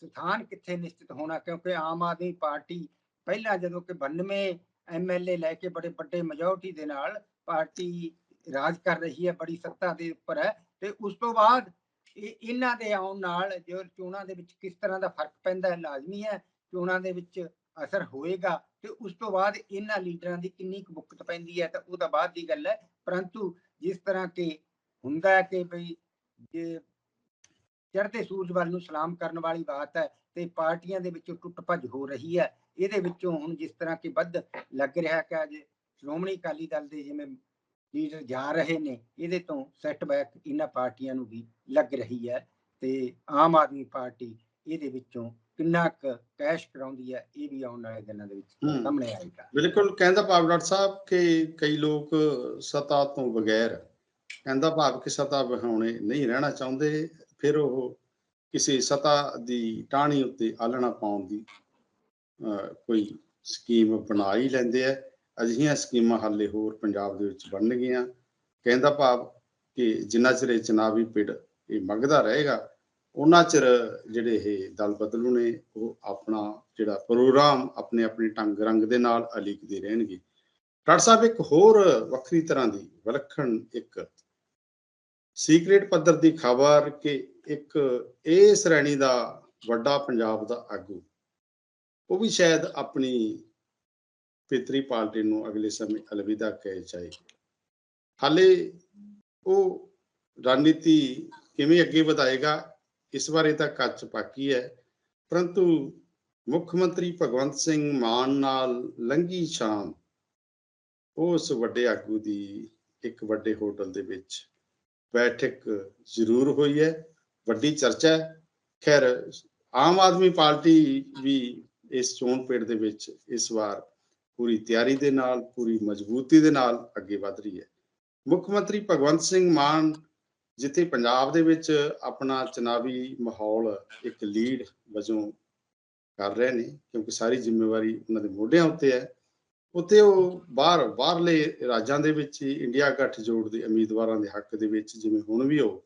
ਸਥਾਨ ਕਿੱਥੇ ਨਿਸ਼ਚਿਤ ਹੋਣਾ, ਕਿਉਂਕਿ ਆਮ ਆਦਮੀ ਪਾਰਟੀ ਪਹਿਲਾਂ ਜਦੋਂ ਕਿ 92 ਐਮਐਲਏ ਲੈ ਕੇ ਬੜੇ ਵੱਡੇ ਮੈਜੋਰਟੀ ਦੇ ਨਾਲ ਪਾਰਟੀ ਰਾਜ ਕਰ ਰਹੀ ਹੈ, ਬੜੀ ਸੱਤਾ ਦੇ ਉੱਪਰ ਹੈ, ਤੇ ਉਸ ਤੋਂ ਬਾਅਦ ਇਹ ਇਹਨਾਂ ਦੇ ਆਉਣ ਨਾਲ ਜੋ ਚੋਣਾਂ ਦੇ ਵਿੱਚ ਕਿਸ ਤਰ੍ਹਾਂ ਦਾ ਫ਼ਰਕ ਪੈਂਦਾ ਹੈ, ਲਾਜ਼ਮੀ ਹੈ, ਚੋਣਾਂ ਦੇ ਵਿੱਚ ਅਸਰ ਹੋਏਗਾ। ਤੇ ਉਸ ਤੋਂ ਬਾਅਦ ਇਹਨਾਂ ਲੀਡਰਾਂ ਦੀ ਕਿੰਨੀ ਕੁ ਮੁਕਤ ਪੈਂਦੀ ਹੈ ਤਾਂ ਉਹ ਤਾਂ ਬਾਅਦ ਦੀ ਗੱਲ ਹੈ। ਪਰੰਤੂ ਜਿਸ ਤਰ੍ਹਾਂ ਕਿ ਹੁੰਦਾ ਹੈ ਕਿ ਭਈ ਚੜ੍ਹਦੇ ਸੂਰਜ ਵੱਲ ਨੂੰ ਸਲਾਮ ਕਰਨ ਵਾਲੀ ਬਾਤ ਹੈ ਤੇ ਪਾਰਟੀਆਂ ਦੇ ਵਿੱਚੋਂ ਟੁੱਟ ਭੱਜ ਹੋ ਰਹੀ ਹੈ, ਇਹਦੇ ਵਿੱਚੋਂ ਹੁਣ ਜਿਸ ਤਰ੍ਹਾਂ ਕਿ ਵੱਧ ਲੱਗ ਰਿਹਾ ਕਿ ਅੱਜ ਸ਼੍ਰੋਮਣੀ ਅਕਾਲੀ ਦਲ ਦੇ ਜਿਵੇਂ ਲੀਡਰ ਜਾ ਰਹੇ ਨੇ, ਇਹਦੇ ਤੋਂ ਸੈਟਬੈਕ ਇਹਨਾਂ ਪਾਰਟੀਆਂ ਨੂੰ ਵੀ ਲੱਗ ਰਹੀ ਹੈ ਤੇ ਆਮ ਆਦਮੀ ਪਾਰਟੀ ਇਹਦੇ ਵਿੱਚੋਂ ਕਿੰਨਾ ਕੁ ਕੈਸ਼ ਕਰਾਉਂਦੀ ਹੈ ਇਹ ਵੀ ਆਉਣ ਵਾਲੇ ਦਿਨਾਂ ਦੇ ਵਿੱਚ। ਸਾਹਮਣੇ ਆਏਗਾ ਬਿਲਕੁਲ ਕਹਿੰਦਾ ਭਾਵ ਡਾਕਟਰ ਸਾਹਿਬ ਕਿ ਕਈ ਲੋਕ ਸਤਾ ਤੋਂ ਬਗੈਰ ਕਹਿੰਦਾ ਭਾਵ ਕਿ ਸਤਾ ਵਿਹਾਉਣੇ ਨਹੀਂ ਰਹਿਣਾ ਚਾਹੁੰਦੇ ਫਿਰ ਉਹ ਕਿਸੇ ਸਤਾ ਦੀ ਟਾਹਣੀ ਉੱਤੇ ਆਲਣਾ ਪਾਉਣ ਦੀ ਕੋਈ ਸਕੀਮ ਬਣਾ ਹੀ ਲੈਂਦੇ ਆ। ਅਜਿਹੀਆਂ ਸਕੀਮਾਂ ਹਾਲੇ ਹੋਰ ਪੰਜਾਬ ਦੇ ਵਿੱਚ ਬਣਨਗੀਆਂ। ਕਹਿੰਦਾ ਭਾਵ ਕਿ ਜਿੰਨਾ ਚਿਰ ਇਹ ਚੁਣਾਵੀ ਪਿੜ ਇਹ ਮੰਗਦਾ ਰਹੇਗਾ ਉਹਨਾਂ ਚਿਰ ਜਿਹੜੇ ਇਹ ਦਲ ਬਦਲੂ ਨੇ, ਉਹ ਆਪਣਾ ਜਿਹੜਾ ਪ੍ਰੋਗਰਾਮ ਆਪਣੇ ਆਪਣੇ ਢੰਗ ਰੰਗ ਦੇ ਨਾਲ ਅਲੀਕਦੇ ਰਹਿਣਗੇ। ਡਾਕਟਰ ਸਾਹਿਬ, ਇੱਕ ਹੋਰ ਵੱਖਰੀ ਤਰ੍ਹਾਂ ਦੀ ਵਿਲੱਖਣ ਇੱਕ ਸੀਕ੍ਰੀਟ ਪੱਧਰ ਦੀ ਖਬਰ ਕਿ ਇੱਕ ਇਹ ਸ਼੍ਰੇਣੀ ਦਾ ਵੱਡਾ ਪੰਜਾਬ ਦਾ ਆਗੂ, ਉਹ ਵੀ ਸ਼ਾਇਦ ਆਪਣੀ ਪਿਤਰੀ ਪਾਰਟੀ ਨੂੰ ਅਗਲੇ ਸਮੇਂ ਅਲਵਿਦਾ ਕਹਿ ਚਾਹੇ। ਹਾਲੇ ਉਹ ਰਣਨੀਤੀ ਕਿਵੇਂ ਅੱਗੇ ਵਧਾਏਗਾ ਇਸ ਬਾਰੇ ਤਾਂ ਕੱਚ ਪਾਕੀ ਹੈ। ਪਰੰਤੂ ਮੁੱਖ ਮੰਤਰੀ ਭਗਵੰਤ ਸਿੰਘ ਮਾਨ ਨਾਲ ਲੰਗੀ ਸ਼ਾਮ, ਉਸ ਵੱਡੇ ਆਗੂ ਦੀ ਇੱਕ ਵੱਡੇ ਹੋਟਲ ਦੇ ਵਿੱਚ ਬੈਠਕ ਜ਼ਰੂਰ ਹੋਈ ਹੈ। ਵੱਡੀ ਚਰਚਾ ਹੈ। ਖੈਰ, ਆਮ ਆਦਮੀ ਪਾਰਟੀ ਵੀ ਇਸ ਚੋਣ ਪੇੜ ਦੇ ਵਿੱਚ ਇਸ ਵਾਰ ਪੂਰੀ ਤਿਆਰੀ ਦੇ ਨਾਲ, ਪੂਰੀ ਮਜ਼ਬੂਤੀ ਦੇ ਨਾਲ ਅੱਗੇ ਵਧ ਰਹੀ ਹੈ। ਮੁੱਖ ਮੰਤਰੀ ਭਗਵੰਤ ਸਿੰਘ ਮਾਨ ਜਿੱਥੇ ਪੰਜਾਬ ਦੇ ਵਿੱਚ ਆਪਣਾ ਚੁਣਾਵੀ ਮਾਹੌਲ ਇੱਕ ਲੀਡ ਵਜੋਂ ਕਰ ਰਹੇ ਨੇ, ਕਿਉਂਕਿ ਸਾਰੀ ਜ਼ਿੰਮੇਵਾਰੀ ਉਹਨਾਂ ਦੇ ਮੋਢਿਆਂ ਉੱਤੇ ਹੈ, ਉੱਥੇ ਉਹ ਬਾਹਰ, ਬਾਹਰਲੇ ਰਾਜਾਂ ਦੇ ਵਿੱਚ ਹੀ ਇੰਡੀਆ ਗੱਠਜੋੜ ਦੇ ਉਮੀਦਵਾਰਾਂ ਦੇ ਹੱਕ ਦੇ ਵਿੱਚ, ਜਿਵੇਂ ਹੁਣ ਵੀ ਉਹ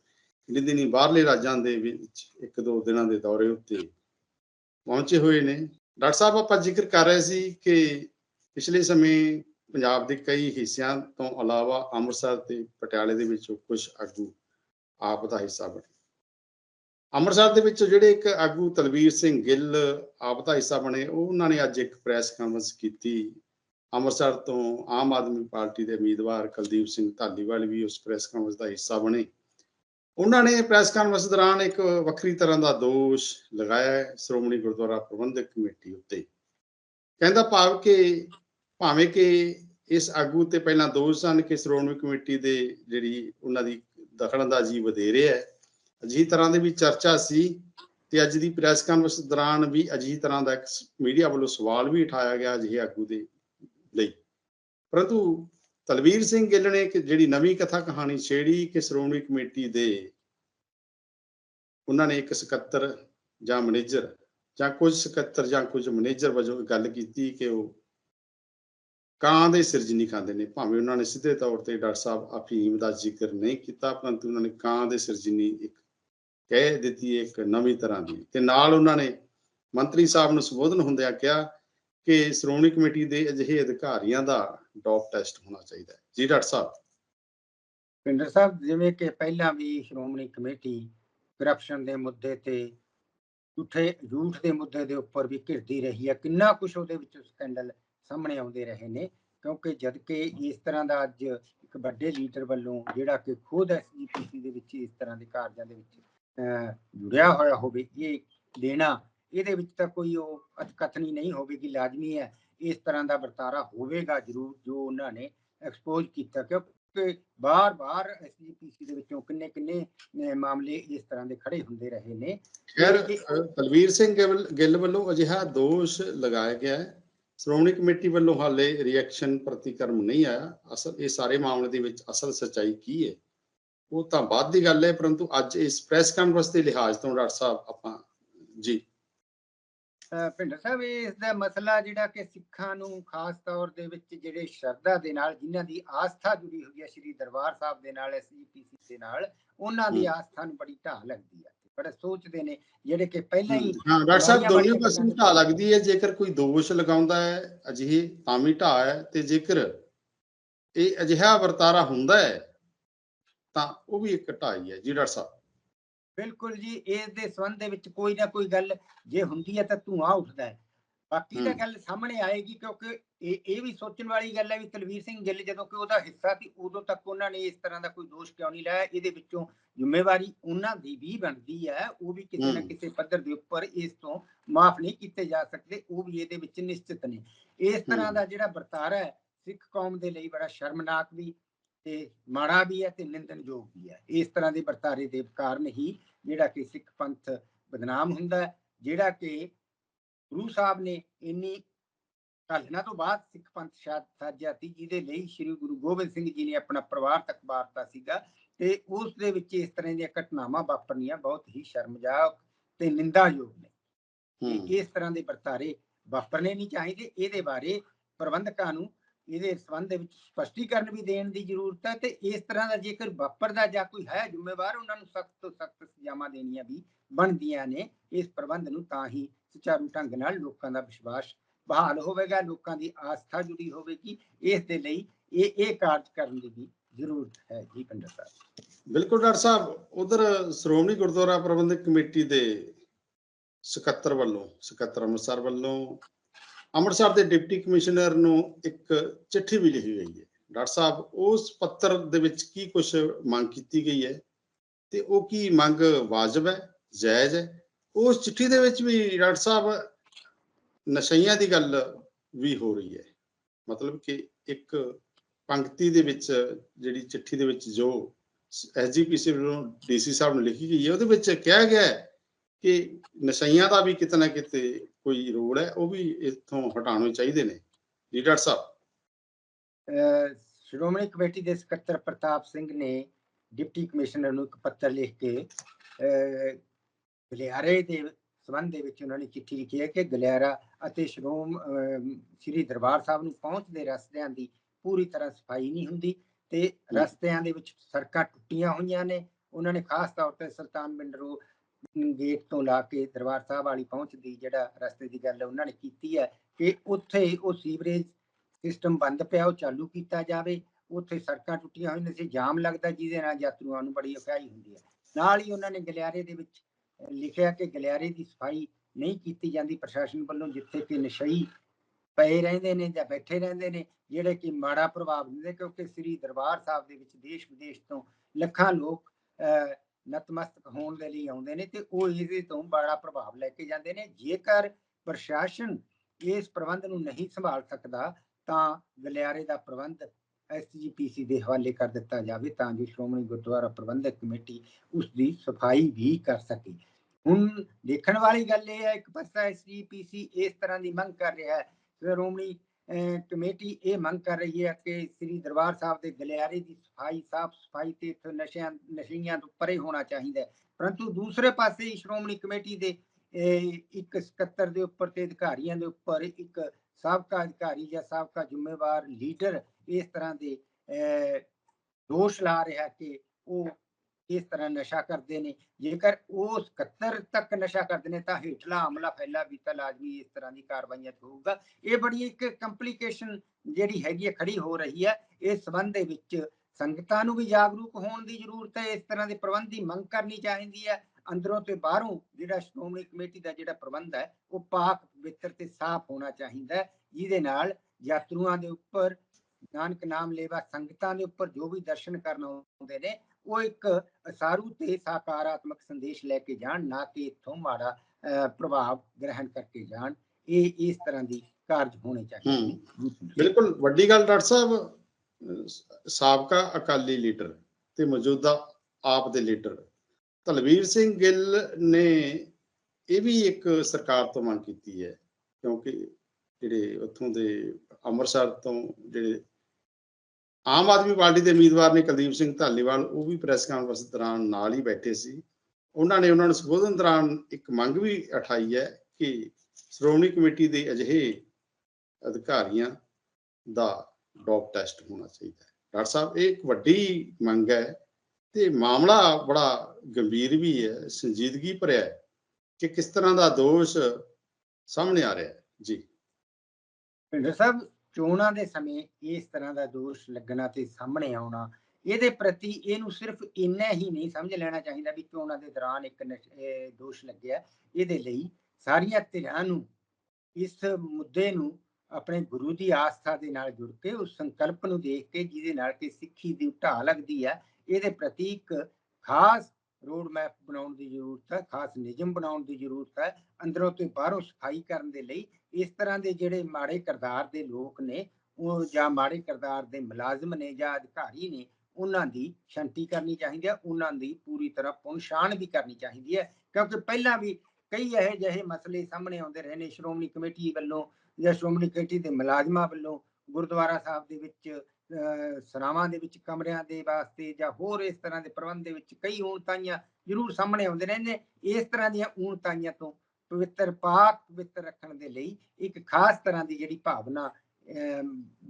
ਇੰਨੇ ਬਾਹਰਲੇ ਰਾਜਾਂ ਦੇ ਵਿੱਚ ਇੱਕ ਦੋ ਦਿਨਾਂ ਦੇ ਦੌਰੇ ਉੱਤੇ ਪਹੁੰਚੇ ਹੋਏ ਨੇ। ਡਾਕਟਰ ਸਾਹਿਬ, ਆਪਾਂ ਜ਼ਿਕਰ ਕਰ ਰਹੇ ਸੀ ਕਿ ਪਿਛਲੇ ਸਮੇਂ ਪੰਜਾਬ ਦੇ ਕਈ ਹਿੱਸਿਆਂ ਤੋਂ ਇਲਾਵਾ ਅੰਮ੍ਰਿਤਸਰ ਤੇ ਪਟਿਆਲੇ ਦੇ ਵਿੱਚ ਕੁਝ ਆਗੂ ਆਪ ਦਾ ਹਿੱਸਾ ਬਣੇ। ਅੰਮ੍ਰਿਤਸਰ ਦੇ ਵਿੱਚ ਜਿਹੜੇ ਇੱਕ ਆਗੂ ਤਲਵੀਰ ਸਿੰਘ ਗਿੱਲ ਆਪ ਦਾ ਹਿੱਸਾ ਬਣੇ ਉਹਨਾਂ ਨੇ ਅੱਜ ਇੱਕ ਪ੍ਰੈਸ ਕਾਨਫਰੰਸ ਕੀਤੀ। ਅੰਮ੍ਰਿਤਸਰ ਤੋਂ ਆਮ ਆਦਮੀ ਪਾਰਟੀ ਦੇ ਉਮੀਦਵਾਰ ਕੁਲਦੀਪ ਸਿੰਘ ਧਾਲੀਵਾਲ ਵੀ ਉਸ ਪ੍ਰੈਸ ਕਾਨਫਰੰਸ ਦਾ ਹਿੱਸਾ ਬਣੇ। ਉਹਨਾਂ ਨੇ ਪ੍ਰੈਸ ਕਾਨਫਰੰਸ ਦੌਰਾਨ ਇੱਕ ਵੱਖਰੀ ਤਰ੍ਹਾਂ ਦਾ ਦੋਸ਼ ਲਗਾਇਆ ਹੈ ਸ਼੍ਰੋਮਣੀ ਗੁਰਦੁਆਰਾ ਪ੍ਰਬੰਧਕ ਕਮੇਟੀ ਉੱਤੇ। ਕਹਿੰਦਾ ਭਾਵ ਕਿ, ਭਾਵੇਂ ਕਿ ਇਸ ਆਗੂ ਤੇ ਪਹਿਲਾਂ ਦੋਸ਼ ਸਨ ਕਿ ਸ਼੍ਰੋਮਣੀ ਕਮੇਟੀ ਦੇ ਜਿਹੜੀ ਉਹਨਾਂ ਦੀ ਦਖਲਅੰਦਾਜ਼ੀ ਵਧੇਰੇ ਹੈ। ਅਜਿਹੀ ਤਰ੍ਹਾਂ ਦੀ ਵੀ ਚਰਚਾ ਸੀ ਤੇ ਅੱਜ ਦੀ ਪ੍ਰੈਸ ਕਾਨਫਰੰਸ ਦੌਰਾਨ ਵੀ ਅਜਿਹੀ ਤਰ੍ਹਾਂ ਦਾ ਮੀਡੀਆ ਵੱਲੋਂ ਸਵਾਲ ਵੀ ਉਠਾਇਆ ਗਿਆ ਅਜਿਹੇ ਆਗੂ ਦੇ ਲਈ। ਪਰੰਤੂ ਤਲਵੀਰ ਸਿੰਘ ਗਿੱਲ ਨੇ ਇੱਕ ਜਿਹੜੀ ਨਵੀਂ ਕਥਾ ਕਹਾਣੀ ਛੇੜੀ ਕਿ ਸ਼੍ਰੋਮਣੀ ਕਮੇਟੀ ਦੇ ਉਹਨਾਂ ਨੇ ਇੱਕ ਸਕੱਤਰ ਜਾਂ ਮੈਨੇਜਰ ਜਾਂ ਕੁਝ ਸਕੱਤਰ ਜਾਂ ਕੁਝ ਮੈਨੇਜਰ ਵਜੋਂ ਗੱਲ ਕੀਤੀ ਕਿ ਉਹ ਕਾਂ ਦੇ ਸਿਰਜਣੀ ਖਾਂਦੇ ਨੇ, ਭਾਵੇਂ ਉਹਨਾਂ ਨੇ ਸਿੱਧੇ ਤੌਰ ਤੇ ਡਾਕਟਰ ਸਾਹਿਬ ਅਫੀਮ ਦਾ ਜ਼ਿਕਰ ਨਹੀਂ ਕੀਤਾ, ਪਰੰਤੂ ਉਹਨਾਂ ਨੇ ਕਾਂ ਦੇ ਸਿਰਜਣੀ ਇੱਕ ਕਹਿ ਦਿੱਤੀ ਇੱਕ ਨਵੀਂ ਤਰ੍ਹਾਂ ਦੀ। ਤੇ ਨਾਲ ਉਹਨਾਂ ਨੇ ਮੰਤਰੀ ਸਾਹਿਬ ਨੂੰ ਸੰਬੋਧਨ ਹੁੰਦਿਆਂ ਕਿਹਾ ਕਿ ਸ਼੍ਰੋਮਣੀ ਕਮੇਟੀ ਦੇ ਅਜਿਹੇ ਅਧਿਕਾਰੀਆਂ ਦਾ ਡੌਪ ਟੈਸਟ ਹੋਣਾ ਚਾਹੀਦਾ ਹੈ। ਜੀ, ਡਾਕਟਰ ਸਾਹਿਬ। ਪਿੰਡਰ ਸਾਹਿਬ, ਜਿਵੇਂ ਕਿ ਪਹਿਲਾਂ ਵੀ ਸ਼੍ਰੋਮਣੀ ਕਮੇਟੀ ਕਰਪਸ਼ਨ ਦੇ ਮੁੱਦੇ ਤੇ, ਝੂਠੇ, ਝੂਠ ਦੇ ਮੁੱਦੇ ਦੇ ਉੱਪਰ ਵੀ ਘਿਰਦੀ ਰਹੀ ਹੈ, ਕਿੰਨਾ ਕੁਝ ਉਹਦੇ ਵਿੱਚ ਸਕੈਂਡਲ ਸਾਹਮਣੇ ਆਉਂਦੇ ਰਹੇ ਨੇ ਕਿਉਂਕਿ ਜਦ ਕਿ ਇਸ ਤਰ੍ਹਾਂ ਦਾ ਅੱਜ ਇੱਕ ਵੱਡੇ ਲੀਡਰ ਵੱਲੋਂ ਜਿਹੜਾ ਕਿ ਖੁਦ ਐਸਜੀਪੀਸੀ ਦੇ ਵਿੱਚ ਇਸ ਤਰ੍ਹਾਂ ਦੇ ਕਾਰਜਾਂ ਦੇ ਵਿੱਚ ਜੁੜਿਆ ਹੋਇਆ ਹੋਵੇ ਇਹ ਦੇਣਾ ਇਹਦੇ ਵਿੱਚ ਤਾਂ ਕੋਈ ਉਹ ਅਤਕਥਨੀ ਨਹੀਂ ਹੋਵੇਗੀ ਲਾਜ਼ਮੀ ਹੈ ਇਸ ਤਰ੍ਹਾਂ ਦਾ ਵਰਤਾਰਾ ਹੋਵੇਗਾ ਜ਼ਰੂਰ ਜੋ ਉਹਨਾਂ ਨੇ ਐਕਸਪੋਜ਼ ਕੀਤਾ ਕਿਉਂਕਿ ਬਾਰ-ਬਾਰ ਐਸਜੀਪੀਸੀ ਦੇ ਵਿੱਚੋਂ ਕਿੰਨੇ ਕਿੰਨੇ ਅਹ, ਮਾਮਲੇ ਇਸ ਤਰ੍ਹਾਂ ਦੇ ਖੜੇ ਹੁੰਦੇ ਰਹੇ ਨੇ। ਖੈਰ ਬਲਵੀਰ ਸਿੰਘ ਗਿੱਲ ਵੱਲੋਂ ਅਜਿਹਾ ਦੋਸ਼ ਲਗਾਇਆ ਗਿਆ ਹੈ। ਸ਼੍ਰੋਮਣੀ ਕਮੇਟੀ ਵੱਲੋਂ ਹਾਲੇ ਰਿਐਕਸ਼ਨ ਪ੍ਰਤੀਕਰਮ ਨਹੀਂ ਆਇਆ। ਅਸਲ ਇਹ ਸਾਰੇ ਮਾਮਲੇ ਦੇ ਵਿੱਚ ਅਸਲ ਸਚਾਈ ਕੀ ਹੈ? ਉਹ ਤਾਂ ਬਾਅਦ ਦੀ ਗੱਲ ਹੈ ਪਰੰਤੂ ਅੱਜ ਇਸ ਪ੍ਰੈਸ ਕਾਨਫਰੰਸ ਦੇ ਲਿਹਾਜ਼ ਤੋਂ ਡਾਕਟਰ ਸਾਹਿਬ ਆਪਾਂ ਜੀ। ਭਿੰਡਰ ਸਾਹਿਬ ਇਸ ਦਾ ਮਸਲਾ ਜਿਹੜਾ ਕਿ ਸਿੱਖਾਂ ਨੂੰ ਖਾਸ ਤੌਰ ਦੇ ਵਿੱਚ ਜਿਹੜੇ ਸ਼ਰਧਾ ਦੇ ਨਾਲ ਜਿਨ੍ਹਾਂ ਦੀ ਆਸਥਾ ਜੁੜੀ ਹੋਈ ਹੈ ਸ੍ਰੀ ਦਰਬਾਰ ਸਾਹਿਬ ਦੇ ਨਾਲ ਐਸਜੀਪੀਸੀ ਦੇ ਨਾਲ ਉਹਨਾਂ ਦੀ। ਆਸਥਾ ਨੂੰ ਬੜੀ ਢਾਹ ਲੱਗਦੀ ਹੈ। ਬੜੇ ਸੋਚਦੇ ਨੇ ਜਿਹੜੇ ਕਿ ਪਹਿਲਾਂ ਹੀ ਹਾਂ ਡਾਕਟਰ ਸਾਹਿਬ ਦੋਨੋਂ ਪਾਸੇ ਢਾਹ ਲੱਗਦੀ ਹੈ ਜੇਕਰ ਕੋਈ ਦੋਸ਼ ਲਗਾਉਂਦਾ ਹੈ ਅਜਿਹੇ ਤਾਂ ਵੀ ਢਾਹ ਹੈ ਤੇ ਜੇਕਰ ਇਹ ਅਜਿਹਾ ਵਰਤਾਰਾ ਹੁੰਦਾ ਹੈ ਤਾਂ ਉਹ ਵੀ ਇੱਕ ਢਾਈ ਹੈ ਜੀ ਡਾਕਟਰ ਸਾਹਿਬ? ਬਿਲਕੁਲ ਜੀ ਇਸ ਦੇ ਸੰਬੰਧ ਦੇ ਵਿੱਚ ਕੋਈ ਨਾ ਕੋਈ ਗੱਲ ਜੇ ਹੁੰਦੀ ਹੈ ਤਾਂ ਧੂਆਂ ਉੱਠਦਾ ਹੈ। ਬਾਕੀ ਤਾਂ। ਗੱਲ ਸਾਹਮਣੇ ਆਏਗੀ ਕਿਉਂਕਿ ਇਹ ਇਹ ਵੀ ਸੋਚਣ ਵਾਲੀ ਗੱਲ ਹੈ ਵੀ ਤਲਵੀਰ ਸਿੰਘ ਗਿੱਲ ਜਦੋਂ ਕਿ ਉਹਦਾ ਹਿੱਸਾ ਸੀ ਉਦੋਂ ਤੱਕ ਉਹਨਾਂ ਨੇ ਇਸ ਤਰ੍ਹਾਂ ਦਾ ਕੋਈ ਦੋਸ਼ ਕਿਉਂ ਨਹੀਂ ਲਾਇਆ ਇਹਦੇ ਵਿੱਚੋਂ ਜ਼ਿੰਮੇਵਾਰੀ ਉਹਨਾਂ ਦੀ ਵੀ ਬਣਦੀ ਹੈ ਉਹ ਵੀ ਕਿਸੇ ਨਾ। ਕਿਸੇ ਪੱਧਰ ਦੇ ਉੱਪਰ ਇਸ ਤੋਂ ਮਾਫ ਨਹੀਂ ਕੀਤੇ ਜਾ ਸਕਦੇ ਉਹ ਵੀ ਇਹਦੇ ਵਿੱਚ ਨਿਸ਼ਚਿਤ ਨੇ ਇਸ ਤਰ੍ਹਾਂ। ਦਾ ਜਿਹੜਾ ਵਰਤਾਰਾ ਹੈ ਸਿੱਖ ਕੌਮ ਦੇ ਲਈ ਬੜਾ ਸ਼ਰਮਨਾਕ ਵੀ ਤੇ ਮਾੜਾ ਵੀ ਹੈ ਤੇ ਨਿੰਦਣਯੋਗ ਵੀ ਹੈ ਇਸ ਤਰ੍ਹਾਂ ਦੇ ਵਰਤਾਰੇ ਦੇ ਕਾਰਨ ਹੀ ਜਿਹੜਾ ਕਿ ਸਿੱਖ ਪੰਥ ਬਦਨਾਮ ਹੁੰਦਾ ਹੈ ਜਿਹੜਾ ਕਿ ਗੁਰੂ ਸਾਹਿਬ ਨੇ ਇੰਨੀ ਘਾਲਣਾ ਤੋਂ ਬਾਅਦ ਸਿੱਖ ਪੰਥ ਸਾਜਿਆ ਸੀ ਜਿਹਦੇ ਲਈ ਸ੍ਰੀ ਗੁਰੂ ਗੋਬਿੰਦ ਸਿੰਘ ਜੀ ਨੇ ਆਪਣਾ ਪਰਿਵਾਰ ਤੱਕ ਵਾਰਤਾ ਸੀਗਾ ਤੇ ਉਸ ਦੇ ਵਿੱਚ ਇਸ ਤਰ੍ਹਾਂ ਦੀਆਂ ਘਟਨਾਵਾਂ ਵਾਪਰਨੀਆਂ ਬਹੁਤ ਹੀ ਸ਼ਰਮਜਨਕ ਤੇ ਨਿੰਦਾਯੋਗ ਨੇ। ਇਸ ਤਰ੍ਹਾਂ ਦੇ ਵਰਤਾਰੇ ਵਾਪਰਨੇ ਨਹੀਂ ਚਾਹੀਦੇ ਇਹਦੇ ਬਾਰੇ ਪ੍ਰਬੰਧਕਾਂ ਨੂੰ ਇਹਦੇ ਸੰਬੰਧ ਵਿੱਚ ਸਪਸ਼ਟੀਕਰਨ ਵੀ ਦੇਣ ਦੀ ਜ਼ਰੂਰਤ ਹੈ ਤੇ ਇਸ ਤਰ੍ਹਾਂ ਦਾ ਜੇਕਰ ਵਾਪਰਦਾ ਜਾਂ ਕੋਈ ਹੈ ਜ਼ਿੰਮੇਵਾਰ ਉਹਨਾਂ ਨੂੰ ਸਖਤ ਤੋਂ ਸਖਤ ਸਜ਼ਾਵਾਂ ਦੇਣੀਆਂ ਵੀ ਬਣਦੀਆਂ ਨੇ। ਇਸ ਪ੍ਰਬੰਧ ਨੂੰ ਤਾਂ ਹੀ ਸੁਚਾਰੂ ਢੰਗ ਨਾਲ ਲੋਕਾਂ ਦਾ ਵਿਸ਼ਵਾਸ ਬਹਾਲ ਹੋਵੇਗਾ, ਲੋਕਾਂ ਦੀ ਆਸਥਾ ਜੁੜੀ ਹੋਵੇਗੀ। ਇਸ ਦੇ ਲਈ ਇਹ ਇਹ ਕਾਰਜ ਕਰਨ ਦੀ ਵੀ ਜ਼ਰੂਰਤ ਹੈ ਜੀ ਪੰਡਤ ਸਾਹਿਬ। ਬਿਲਕੁਲ ਡਾਕਟਰ ਸਾਹਿਬ, ਉਧਰ ਸ਼੍ਰੋਮਣੀ ਗੁਰਦੁਆਰਾ ਪ੍ਰਬੰਧਕ ਕਮੇਟੀ ਦੇ ਸਕੱਤਰ ਵੱਲੋਂ, ਸਕੱਤਰ ਅੰਮ੍ਰਿਤਸਰ ਵੱਲੋਂ ਅੰਮ੍ਰਿਤਸਰ ਦੇ ਡਿਪਟੀ ਕਮਿਸ਼ਨਰ ਨੂੰ ਇੱਕ ਚਿੱਠੀ ਵੀ ਲਿਖੀ ਗਈ ਹੈ। ਡਾਕਟਰ ਸਾਹਿਬ, ਉਸ ਪੱਤਰ ਦੇ ਵਿੱਚ ਕੀ ਕੁਝ ਮੰਗ ਕੀਤੀ ਗਈ ਹੈ ਤੇ ਉਹ ਕੀ ਮੰਗ ਵਾਜਬ ਹੈ, ਜਾਇਜ਼ ਹੈ? ਉਸ ਚਿੱਠੀ ਦੇ ਵਿੱਚ ਵੀ ਡਾਕਟਰ ਸਾਹਿਬ ਨਸ਼ਈਆਂ ਦੀ ਗੱਲ ਵੀ ਹੋ ਰਹੀ ਹੈ। ਮਤਲਬ ਕਿ ਇੱਕ ਪੰਕਤੀ ਦੇ ਵਿੱਚ, ਜਿਹੜੀ ਚਿੱਠੀ ਦੇ ਵਿੱਚ ਜੋ ਐਸਜੀਪੀਸੀ ਵੱਲੋਂ ਡੀਸੀ ਸਾਹਿਬ ਨੂੰ ਲਿਖੀ ਗਈ ਹੈ, ਉਹਦੇ ਵਿੱਚ ਕਿਹਾ ਗਿਆ ਹੈ ਕਿ ਨਸ਼ਈਆਂ ਦਾ ਵੀ ਕਿਤੇ ਨਾ ਕਿਤੇ ਕੋਈ ਰੋਲ ਹੈ, ਉਹ ਵੀ ਇੱਥੋਂ ਹਟਾਉਣੇ ਚਾਹੀਦੇ ਨੇ। ਜੀ ਡਾਕਟਰ ਸਾਹਿਬ। ਅਹ ਸ਼੍ਰੋਮਣੀ ਕਮੇਟੀ ਦੇ ਸਕੱਤਰ ਪ੍ਰਤਾਪ ਸਿੰਘ ਨੇ ਡਿਪਟੀ ਕਮਿਸ਼ਨਰ ਨੂੰ ਇੱਕ ਪੱਤਰ ਲਿਖ ਕੇ ਗਲਿਆਰੇ ਦੇ ਸੰਬੰਧ ਦੇ ਵਿੱਚ ਉਹਨਾਂ ਨੇ ਚਿੱਠੀ ਲਿਖੀ ਹੈ ਕਿ ਗਲਿਆਰਾ ਅਤੇ ਸ਼੍ਰੋਮ ਸ੍ਰੀ ਦਰਬਾਰ ਸਾਹਿਬ ਨੂੰ ਪਹੁੰਚਦੇ ਰਸਤਿਆਂ ਦੀ ਪੂਰੀ ਤਰ੍ਹਾਂ ਸਫ਼ਾਈ ਨਹੀਂ ਹੁੰਦੀ ਤੇ ਰਸਤਿਆਂ ਦੇ ਵਿੱਚ ਸੜਕਾਂ ਟੁੱਟੀਆਂ ਹੋਈਆਂ ਨੇ। ਉਹਨਾਂ ਨੇ ਖਾਸ ਤੌਰ ਤੇ ਸੁਲਤਾਨ ਬਿੰਡਰੋ ਗੇਟ ਤੋਂ ਲਾ ਕੇ ਦਰਬਾਰ ਸਾਹਿਬ ਵਾਲੀ ਪਹੁੰਚ ਦੀ ਜਿਹੜਾ ਰਸਤੇ ਦੀ ਗੱਲ ਉਹਨਾਂ ਨੇ ਕੀਤੀ ਹੈ ਕਿ ਉੱਥੇ ਉਹ ਸੀਵਰੇਜ ਸਿਸਟਮ ਬੰਦ ਪਿਆ ਉਹ ਚਾਲੂ ਕੀਤਾ ਜਾਵੇ। ਉੱਥੇ ਸੜਕਾਂ ਟੁੱਟੀਆਂ ਹੋਈਆਂ ਨੇ ਸੀ ਜਾਮ ਲੱਗਦਾ ਜਿਹਦੇ ਨਾਲ ਯਾਤਰੂਆਂ ਨੂੰ ਬੜੀ ਅਫਾਈ ਹੁੰਦੀ ਹੈ। ਨਾਲ ਹੀ ਉਹਨਾਂ ਨੇ ਗਲਿਆਰੇ ਦੇ ਵਿੱਚ ਲਿਖਿਆ ਕਿ ਗਲਿਆਰੇ ਦੀ ਸਫ਼ਾਈ ਨਹੀਂ ਕੀਤੀ ਜਾਂਦੀ ਪ੍ਰਸ਼ਾਸਨ ਵੱਲੋਂ, ਜਿੱਥੇ ਕਿ ਨਸ਼ਈ ਪਏ ਰਹਿੰਦੇ ਨੇ ਜਾਂ ਬੈਠੇ ਰਹਿੰਦੇ ਨੇ, ਜਿਹੜੇ ਕਿ ਮਾੜਾ ਪ੍ਰਭਾਵ ਦਿੰਦੇ ਕਿਉਂਕਿ ਸ੍ਰੀ ਦਰਬਾਰ ਸਾਹਿਬ ਦੇ ਵਿੱਚ ਦੇਸ਼ ਵਿਦੇਸ਼ ਤੋਂ ਲੱਖਾਂ ਲੋਕ ਨਤਮਸਤਕ ਹੋਣ ਦੇ ਲਈ ਆਉਂਦੇ ਨੇ ਤੇ ਉਹ ਇਹਦੇ ਤੋਂ ਬੜਾ ਪ੍ਰਭਾਵ ਲੈ ਕੇ ਜਾਂਦੇ ਨੇ। ਜੇਕਰ ਪ੍ਰਸ਼ਾਸਨ ਇਸ ਪ੍ਰਬੰਧ ਨੂੰ ਨਹੀਂ ਸੰਭਾਲ ਸਕਦਾ, ਤਾਂ ਗਲਿਆਰੇ ਦਾ ਪ੍ਰਬੰਧ ਐਸਜੀਪੀਸੀ ਦੇ ਹਵਾਲੇ ਕਰ ਦਿੱਤਾ ਜਾਵੇ, ਤਾਂ ਜੋ ਸ਼੍ਰੋਮਣੀ ਗੁਰਦੁਆਰਾ ਪ੍ਰਬੰਧਕ ਕਮੇਟੀ ਉਸ ਦੀ ਸਫ਼ਾਈ ਵੀ ਕਰ ਸਕੇ। ਹੁਣ ਦੇਖਣ ਵਾਲੀ ਗੱਲ ਇਹ ਹੈ ਇੱਕ ਪਾਸਾ ਐਸਜੀਪੀਸੀ ਇਸ ਤਰ੍ਹਾਂ ਦੀ ਮੰਗ ਕਰ ਰਿਹਾ ਹੈ ਸ਼੍ਰੋਮਣੀ ਕਮੇਟੀ ਇਹ ਮੰਗ ਕਰ ਰਹੀ ਹੈ ਕਿ ਸ੍ਰੀ ਦਰਬਾਰ ਸਾਹਿਬ ਦੇ ਗਲਿਆਰੇ ਦੀ ਸਫ਼ਾਈ ਸਾਫ਼ ਸਫ਼ਾਈ ਤੇ ਇੱਥੇ ਨਸ਼ਿਆਂ ਨਸ਼ਈਆਂ ਤੋਂ ਪਰੇ ਹੋਣਾ ਚਾਹੀਦਾ ਹੈ। ਪਰੰਤੂ ਦੂਸਰੇ ਪਾਸੇ ਹੀ ਸ਼੍ਰੋਮਣੀ ਕਮੇਟੀ ਦੇ ਇੱਕ ਸਕੱਤਰ ਦੇ ਉੱਪਰ ਤੇ ਅਧਿਕਾਰੀਆਂ ਦੇ ਉੱਪਰ ਇੱਕ ਸਾਬਕਾ ਅਧਿਕਾਰੀ ਜਾਂ ਸਾਬਕਾ ਜ਼ਿੰਮੇਵਾਰ ਲੀਡਰ ਇਸ ਤਰ੍ਹਾਂ ਦੇ ਅਹ, ਦੋਸ਼ ਲਾ ਰਿਹਾ ਕਿ ਉਹ ਇਸ ਤਰ੍ਹਾਂ ਨਸ਼ਾ ਕਰਦੇ ਨੇ। ਜੇਕਰ ਉਹ ਸਕੱਤਰ ਤੱਕ ਨਸ਼ਾ ਕਰਦੇ ਨੇ ਤਾਂ ਹੇਠਲਾ ਹਮਲਾ ਫੈਲਾ ਵੀ ਤਾਂ ਲਾਜ਼ਮੀ ਇਸ ਤਰ੍ਹਾਂ ਦੀ ਕਾਰਵਾਈਆਂ ਹੋਊਗਾ। ਇਹ ਬੜੀ ਇੱਕ ਕੰਪਲਿਕੇਸ਼ਨ ਜਿਹੜੀ ਹੈਗੀ ਹੈ ਖੜੀ ਹੋ ਰਹੀ ਹੈ ਇਸ ਸੰਬੰਧ ਦੇ ਵਿੱਚ ਸੰਗਤਾਂ ਨੂੰ ਵੀ ਜਾਗਰੂਕ ਹੋਣ ਦੀ ਜ਼ਰੂਰਤ ਹੈ। ਇਸ ਤਰ੍ਹਾਂ ਦੇ ਪ੍ਰਬੰਧ ਦੀ ਮੰਗ ਕਰਨੀ ਚਾਹੀਦੀ ਹੈ। ਅੰਦਰੋਂ ਤੇ ਬਾਹਰੋਂ ਜਿਹੜਾ ਸ਼੍ਰੋਮਣੀ ਕਮੇਟੀ ਦਾ ਜਿਹੜਾ ਪ੍ਰਬੰਧ ਹੈ, ਉਹ ਪਾਕ ਪਵਿੱਤਰ ਤੇ ਸਾਫ਼ ਹੋਣਾ ਚਾਹੀਦਾ ਹੈ। ਜਿਹਦੇ ਨਾਲ ਯਾਤਰੂਆਂ ਦੇ ਉੱਪਰ, ਨਾਨਕ ਨਾਮ ਲੇਵਾ ਸੰਗਤਾਂ ਦੇ ਉੱਪਰ ਜੋ ਵੀ ਦਰਸ਼ਨ ਕਰਨ ਆਉਂਦੇ ਨੇ ਉਹ ਇੱਕ ਅਸਾਰੂ ਤੇ ਸਾਕਾਰਾਤਮਕ ਸੰਦੇਸ਼ ਲੈ ਕੇ ਜਾਣ, ਨਾ ਕਿ ਇੱਥੋਂ ਮਾੜਾ ਪ੍ਰਭਾਵ ਗ੍ਰਹਿਣ ਕਰਕੇ ਜਾਣ। ਇਹ ਇਸ ਤਰ੍ਹਾਂ ਦੀ ਕਾਰਜ ਹੋਣੇ ਚਾਹੀਦੇ ਬਿਲਕੁਲ ਵੱਡੀ ਗੱਲ ਡਾਕਟਰ ਸਾਹਿਬ ਸਾਬਕਾ ਅਕਾਲੀ ਲੀਡਰ ਤੇ ਮੌਜੂਦਾ ਆਪ ਦੇ ਲੀਡਰ ਤਲਵੀਰ ਸਿੰਘ ਗਿੱਲ ਨੇ ਇਹ ਵੀ ਇੱਕ ਸਰਕਾਰ ਤੋਂ ਮੰਗ ਕੀਤੀ ਹੈ, ਕਿਉਂਕਿ ਜਿਹੜੇ ਉੱਥੋਂ ਦੇ ਅੰਮ੍ਰਿਤਸਰ ਤੋਂ ਜਿਹੜੇ ਆਮ ਆਦਮੀ ਪਾਰਟੀ ਦੇ ਉਮੀਦਵਾਰ ਨੇ ਕੁਲਦੀਪ ਸਿੰਘ ਧਾਲੀਵਾਲ, ਉਹ ਵੀ ਪ੍ਰੈਸ ਕਾਨਫਰੰਸ ਦੌਰਾਨ ਨਾਲ ਹੀ ਬੈਠੇ ਸੀ। ਉਹਨਾਂ ਨੇ ਉਹਨਾਂ ਨੂੰ ਸੰਬੋਧਨ ਦੌਰਾਨ ਇੱਕ ਮੰਗ ਵੀ ਉਠਾਈ ਹੈ ਕਿ ਸ਼੍ਰੋਮਣੀ ਕਮੇਟੀ ਦੇ ਅਜਿਹੇ ਅਧਿਕਾਰੀਆਂ ਦਾ ਡੋਪ ਟੈਸਟ ਹੋਣਾ ਚਾਹੀਦਾ ਹੈ। ਡਾਕਟਰ ਸਾਹਿਬ, ਇਹ ਇੱਕ ਵੱਡੀ ਮੰਗ ਹੈ ਤੇ ਮਾਮਲਾ ਬੜਾ ਗੰਭੀਰ ਵੀ ਹੈ, ਸੰਜੀਦਗੀ ਭਰਿਆ ਹੈ ਕਿ ਕਿਸ ਤਰ੍ਹਾਂ ਦਾ ਦੋਸ਼ ਸਾਹਮਣੇ ਆ ਰਿਹਾ ਹੈ। ਜੀ। ਭਿੰਡਰ ਸਾਹਿਬ ਚੋਣਾਂ ਦੇ ਸਮੇਂ ਇਸ ਤਰ੍ਹਾਂ ਦਾ ਦੋਸ਼ ਲੱਗਣਾ ਤੇ ਸਾਹਮਣੇ ਆਉਣਾ, ਇਹਦੇ ਪ੍ਰਤੀ ਇਹਨੂੰ ਸਿਰਫ ਇੰਨਾ ਹੀ ਨਹੀਂ ਸਮਝ ਲੈਣਾ ਚਾਹੀਦਾ ਵੀ ਚੋਣਾਂ ਦੇ ਦੌਰਾਨ ਇੱਕ ਨਸ਼- ਦੋਸ਼ ਲੱਗਿਆ। ਇਹਦੇ ਲਈ ਸਾਰੀਆਂ ਧਿਰਾਂ ਨੂੰ ਇਸ ਮੁੱਦੇ ਨੂੰ ਆਪਣੇ ਗੁਰੂ ਦੀ ਆਸਥਾ ਦੇ ਨਾਲ ਜੁੜ ਕੇ, ਉਸ ਸੰਕਲਪ ਨੂੰ ਦੇਖ ਕੇ, ਜਿਹਦੇ ਨਾਲ ਕਿ ਸਿੱਖੀ ਦੀ ਢਾਹ ਲੱਗਦੀ ਹੈ, ਇਹਦੇ ਪ੍ਰਤੀ ਇੱਕ ਖਾਸ ਰੋਡ ਮੈਪ ਬਣਾਉਣ ਦੀ ਜ਼ਰੂਰਤ ਹੈ, ਖਾਸ ਨਿਯਮ ਬਣਾਉਣ ਦੀ ਜ਼ਰੂਰਤ ਹੈ। ਅੰਦਰੋਂ ਤੇ ਬਾਹਰੋਂ ਸਫ਼ਾਈ ਕਰਨ ਦੇ ਲਈ ਇਸ ਤਰ੍ਹਾਂ ਦੇ ਜਿਹੜੇ ਮਾੜੇ ਕਿਰਦਾਰ ਦੇ ਲੋਕ ਨੇ, ਉਹ ਜਾਂ ਮਾੜੇ ਕਿਰਦਾਰ ਦੇ ਮੁਲਾਜ਼ਮ ਨੇ ਜਾਂ ਅਧਿਕਾਰੀ ਨੇ, ਉਹਨਾਂ ਦੀ ਛੰਟੀ ਕਰਨੀ ਚਾਹੀਦੀ ਹੈ, ਉਹਨਾਂ ਦੀ ਪੂਰੀ ਤਰ੍ਹਾਂ ਪੁਨਛਾਣ ਵੀ ਕਰਨੀ ਚਾਹੀਦੀ ਹੈ। ਕਿਉਂਕਿ ਪਹਿਲਾਂ ਵੀ ਕਈ ਇਹੋ ਜਿਹੇ ਮਸਲੇ ਸਾਹਮਣੇ ਆਉਂਦੇ ਰਹੇ ਨੇ, ਸ਼੍ਰੋਮਣੀ ਕਮੇਟੀ ਵੱਲੋਂ ਜਾਂ ਸ਼੍ਰੋਮਣੀ ਕਮੇਟੀ ਦੇ ਮੁਲਾਜ਼ਮਾਂ ਵੱਲੋਂ ਗੁਰਦੁਆਰਾ ਸਾਹਿਬ ਦੇ ਵਿੱਚ ਸਰਾਵਾਂ ਦੇ ਵਿੱਚ, ਕਮਰਿਆਂ ਦੇ ਵਾਸਤੇ ਜਾਂ ਹੋਰ ਇਸ ਤਰ੍ਹਾਂ ਦੇ ਪ੍ਰਬੰਧ ਦੇ ਵਿੱਚ ਕਈ ਊਣਤਾਈਆਂ ਜ਼ਰੂਰ ਸਾਹਮਣੇ ਆਉਂਦੇ ਰਹਿੰਦੇ ਇਸ ਤਰ੍ਹਾਂ ਦੀਆਂ ਊਣਤਾਈਆਂ ਤੋਂ ਪਵਿੱਤਰ ਪਾਕ ਪਵਿੱਤਰ ਰੱਖਣ ਦੇ ਲਈ ਇੱਕ ਖਾਸ ਤਰ੍ਹਾਂ ਦੀ ਜਿਹੜੀ ਭਾਵਨਾ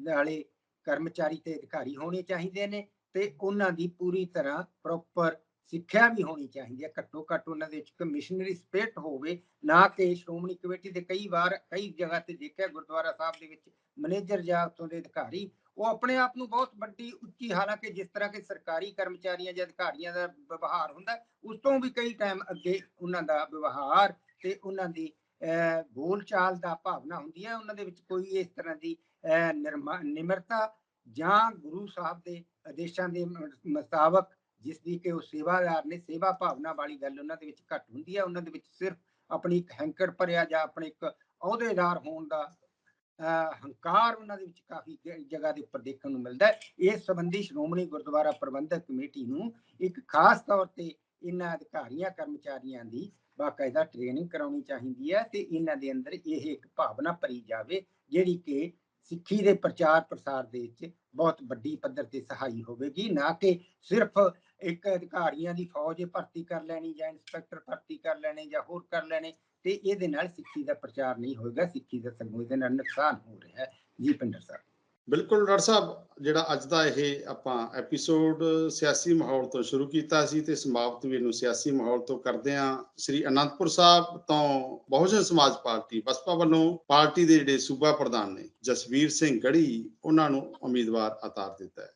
ਨਾਲੇ ਕਰਮਚਾਰੀ ਤੇ ਅਧਿਕਾਰੀ ਹੋਣੇ ਚਾਹੀਦੇ ਨੇ ਤੇ ਉਹਨਾਂ ਦੀ ਪੂਰੀ ਤਰ੍ਹਾਂ ਪ੍ਰੋਪਰ ਸਿੱਖਿਆ ਵੀ ਹੋਣੀ ਚਾਹੀਦੀ ਹੈ। ਘੱਟੋ ਘੱਟ ਉਹਨਾਂ ਦੇ ਵਿੱਚ ਕਮਿਸ਼ਨਰੀ ਸਪਿਰਟ ਹੋਵੇ, ਨਾ ਕਿ ਸ਼੍ਰੋਮਣੀ ਕਮੇਟੀ ਦੇ ਕਈ ਵਾਰ ਕਈ ਜਗ੍ਹਾ ਤੇ ਦੇਖਿਆ ਗੁਰਦੁਆਰਾ ਸਾਹਿਬ ਦੇ ਵਿੱਚ ਮੈਨੇਜਰ ਜਾਂ ਉੱਥੋਂ ਦੇ ਅਧਿਕਾਰੀ ਉਹ ਆਪਣੇ ਆਪ ਨੂੰ ਬਹੁਤ ਵੱਡੀ, ਉੱਚੀ, ਹਾਲਾਂਕਿ ਜਿਸ ਤਰ੍ਹਾਂ ਕਿ ਸਰਕਾਰੀ ਕਰਮਚਾਰੀਆਂ ਜਾਂ ਅਧਿਕਾਰੀਆਂ ਦਾ ਵਿਵਹਾਰ ਹੁੰਦਾ, ਉਸ ਤੋਂ ਵੀ ਕਈ ਟਾਈਮ ਅੱਗੇ ਉਹਨਾਂ ਦਾ ਵਿਵਹਾਰ ਤੇ ਉਹਨਾਂ ਦੀ ਬੋਲਚਾਲ ਦਾ ਭਾਵਨਾ ਹੁੰਦੀ ਹੈ। ਉਹਨਾਂ ਦੇ ਵਿੱਚ ਕੋਈ ਇਸ ਤਰ੍ਹਾਂ ਦੀ ਨਿਮਰਤਾ ਜਾਂ ਗੁਰੂ ਸਾਹਿਬ ਦੇ ਆਦੇਸ਼ਾਂ ਦੇ ਮੁਤਾਬਕ ਜਿਸ ਦੀ ਕਿ ਉਹ ਸੇਵਾਦਾਰ ਨੇ, ਸੇਵਾ ਭਾਵਨਾ ਵਾਲੀ ਗੱਲ ਉਹਨਾਂ ਦੇ ਵਿੱਚ ਘੱਟ ਹੁੰਦੀ ਹੈ। ਉਹਨਾਂ ਦੇ ਵਿੱਚ ਸਿਰਫ ਆਪਣੀ ਇੱਕ ਹੈਂਕੜ ਭਰਿਆ ਜਾਂ ਆਪਣੇ ਇੱਕ ਅਹੁਦੇਦਾਰ ਹੋਣ ਦਾ ਹੰਕਾਰ ਉਹਨਾਂ ਦੇ ਵਿੱਚ ਕਾਫੀ ਜਗ੍ਹਾ ਦੇ ਉੱਪਰ ਦੇਖਣ ਨੂੰ ਮਿਲਦਾ ਹੈ। ਇਸ ਸੰਬੰਧੀ ਸ਼੍ਰੋਮਣੀ ਗੁਰਦੁਆਰਾ ਪ੍ਰਬੰਧਕ ਕਮੇਟੀ ਨੂੰ ਇੱਕ ਖਾਸ ਤੌਰ ਤੇ ਇਹਨਾਂ ਅਧਿਕਾਰੀਆਂ, ਕਰਮਚਾਰੀਆਂ ਦੀ ਬਾਕਾਇਦਾ ਟ੍ਰੇਨਿੰਗ ਕਰਾਉਣੀ ਚਾਹੀਦੀ ਹੈ ਤੇ ਇਹਨਾਂ ਦੇ ਅੰਦਰ ਇਹ ਇੱਕ ਭਾਵਨਾ ਭਰੀ ਜਾਵੇ, ਜਿਹੜੀ ਕਿ ਸਿੱਖੀ ਦੇ ਪ੍ਰਚਾਰ ਪ੍ਰਸਾਰ ਦੇ ਵਿੱਚ ਬਹੁਤ ਵੱਡੀ ਪੱਧਰ ਤੇ ਸਹਾਈ ਹੋਵੇਗੀ। ਨਾ ਕਿ ਸਿਰਫ ਇੱਕ ਅਧਿਕਾਰੀਆਂ ਦੀ ਫੌਜ ਭਰਤੀ ਕਰ ਲੈਣੀ ਜਾਂ ਇੰਸਪੈਕਟਰ ਭਰਤੀ ਕਰ ਲੈਣੇ ਜਾਂ ਹੋਰ ਕਰ ਲੈਣੇ। ਤੇ ਇਹਦੇ ਨਾਲ ਸਿੱਖੀ ਦਾ ਪ੍ਰਚਾਰ ਨਹੀਂ ਹੋਏਗਾ, ਸਿੱਖੀ ਦਾ ਸਗੋਂ ਇਹਦੇ ਨਾਲ ਨੁਕਸਾਨ ਹੋ ਰਿਹਾ ਹੈ। ਜੀ ਪਿੰਡਰ ਸਾਹਿਬ। ਬਿਲਕੁਲ ਡਾਕਟਰ ਸਾਹਿਬ, ਜਿਹੜਾ ਅੱਜ ਦਾ ਇਹ ਆਪਾਂ ਐਪੀਸੋਡ ਸਿਆਸੀ ਮਾਹੌਲ ਤੋਂ ਸ਼ੁਰੂ ਕੀਤਾ ਸੀ ਤੇ ਸਮਾਪਤ ਵੀ ਇਹਨੂੰ ਸਿਆਸੀ ਮਾਹੌਲ ਤੋਂ ਕਰਦੇ ਹਾਂ। ਸ੍ਰੀ ਅਨੰਦਪੁਰ ਸਾਹਿਬ ਤੋਂ ਬਹੁਜਨ ਸਮਾਜ ਪਾਰਟੀ, ਬਸਪਾ ਵੱਲੋਂ ਪਾਰਟੀ ਦੇ ਜਿਹੜੇ ਸੂਬਾ ਪ੍ਰਧਾਨ ਨੇ, ਜਸਵੀਰ ਸਿੰਘ ਗੜੀ, ਉਹਨਾਂ ਨੂੰ ਉਮੀਦਵਾਰ ਉਤਾਰ ਦਿੱਤਾ ਹੈ।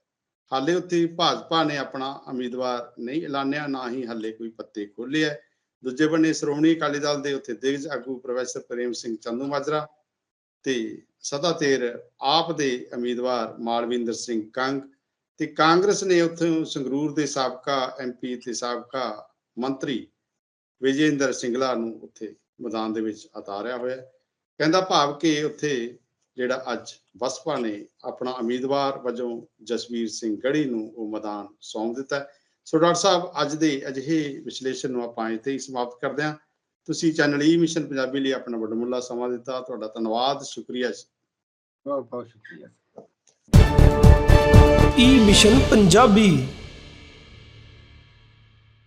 ਹਾਲੇ ਉੱਥੇ ਭਾਜਪਾ ਨੇ ਆਪਣਾ ਉਮੀਦਵਾਰ ਨਹੀਂ ਐਲਾਨਿਆ, ਨਾ ਹੀ ਹਾਲੇ ਕੋਈ ਪੱਤੇ ਖੋਲ੍ਹੇ ਹੈ। ਦੂਜੇ ਬੰਨੇ ਸ਼੍ਰੋਮਣੀ ਅਕਾਲੀ ਦਲ ਦੇ ਉੱਥੇ ਦਿਗਜ ਆਗੂ ਪ੍ਰੋਫੈਸਰ ਪ੍ਰੇਮ ਸਿੰਘ ਚੰਦੂ ਮਾਜਰਾ ਤੇ ਸਦਾ ਤੇਰ ਆਪ ਦੇ ਉਮੀਦਵਾਰ ਮਾਲਵਿੰਦਰ ਸਿੰਘ ਕੰਗ ਤੇ ਕਾਂਗਰਸ ਨੇ ਉੱਥੋਂ ਸੰਗਰੂਰ ਦੇ ਸਾਬਕਾ ਐਮਪੀ ਤੇ ਸਾਬਕਾ ਮੰਤਰੀ ਵਿਜੇਂਦਰ ਸਿੰਗਲਾ ਨੂੰ ਉੱਥੇ ਮੈਦਾਨ ਦੇ ਵਿੱਚ ਉਤਾਰਿਆ ਹੋਇਆ ਕਹਿੰਦਾ ਭਾਵ ਕਿ ਉੱਥੇ ਜਿਹੜਾ ਅੱਜ ਬਸਪਾ ਨੇ ਆਪਣਾ ਉਮੀਦਵਾਰ ਵਜੋਂ ਜਸਵੀਰ ਸਿੰਘ ਗੜੀ ਨੂੰ ਉਹ ਮੈਦਾਨ ਸੌਂਪ ਦਿੱਤਾ ਹੈ। ਸੋ ਡਾਕਟਰ ਸਾਹਿਬ ਅੱਜ ਦੇ ਅਜਿਹੇ ਵਿਸ਼ਲੇਸ਼ਣ ਨੂੰ ਆਪਾਂ ਇੱਥੇ ਹੀ ਸਮਾਪਤ ਕਰਦੇ ਹਾਂ। ਤੁਸੀਂ ਚੈਨਲ ਈ ਮਿਸ਼ਨ ਪੰਜਾਬੀ ਲਈ ਆਪਣਾ ਵੱਡਮੁੱਲਾ ਸਮਾਂ ਦਿੱਤਾ। ਤੁਹਾਡਾ ਧੰਨਵਾਦ ਸ਼ੁਕਰੀਆ ਜੀ। ਬਹੁਤ ਬਹੁਤ ਸ਼ੁਕਰੀਆ। ਈ ਮਿਸ਼ਨ ਪੰਜਾਬੀ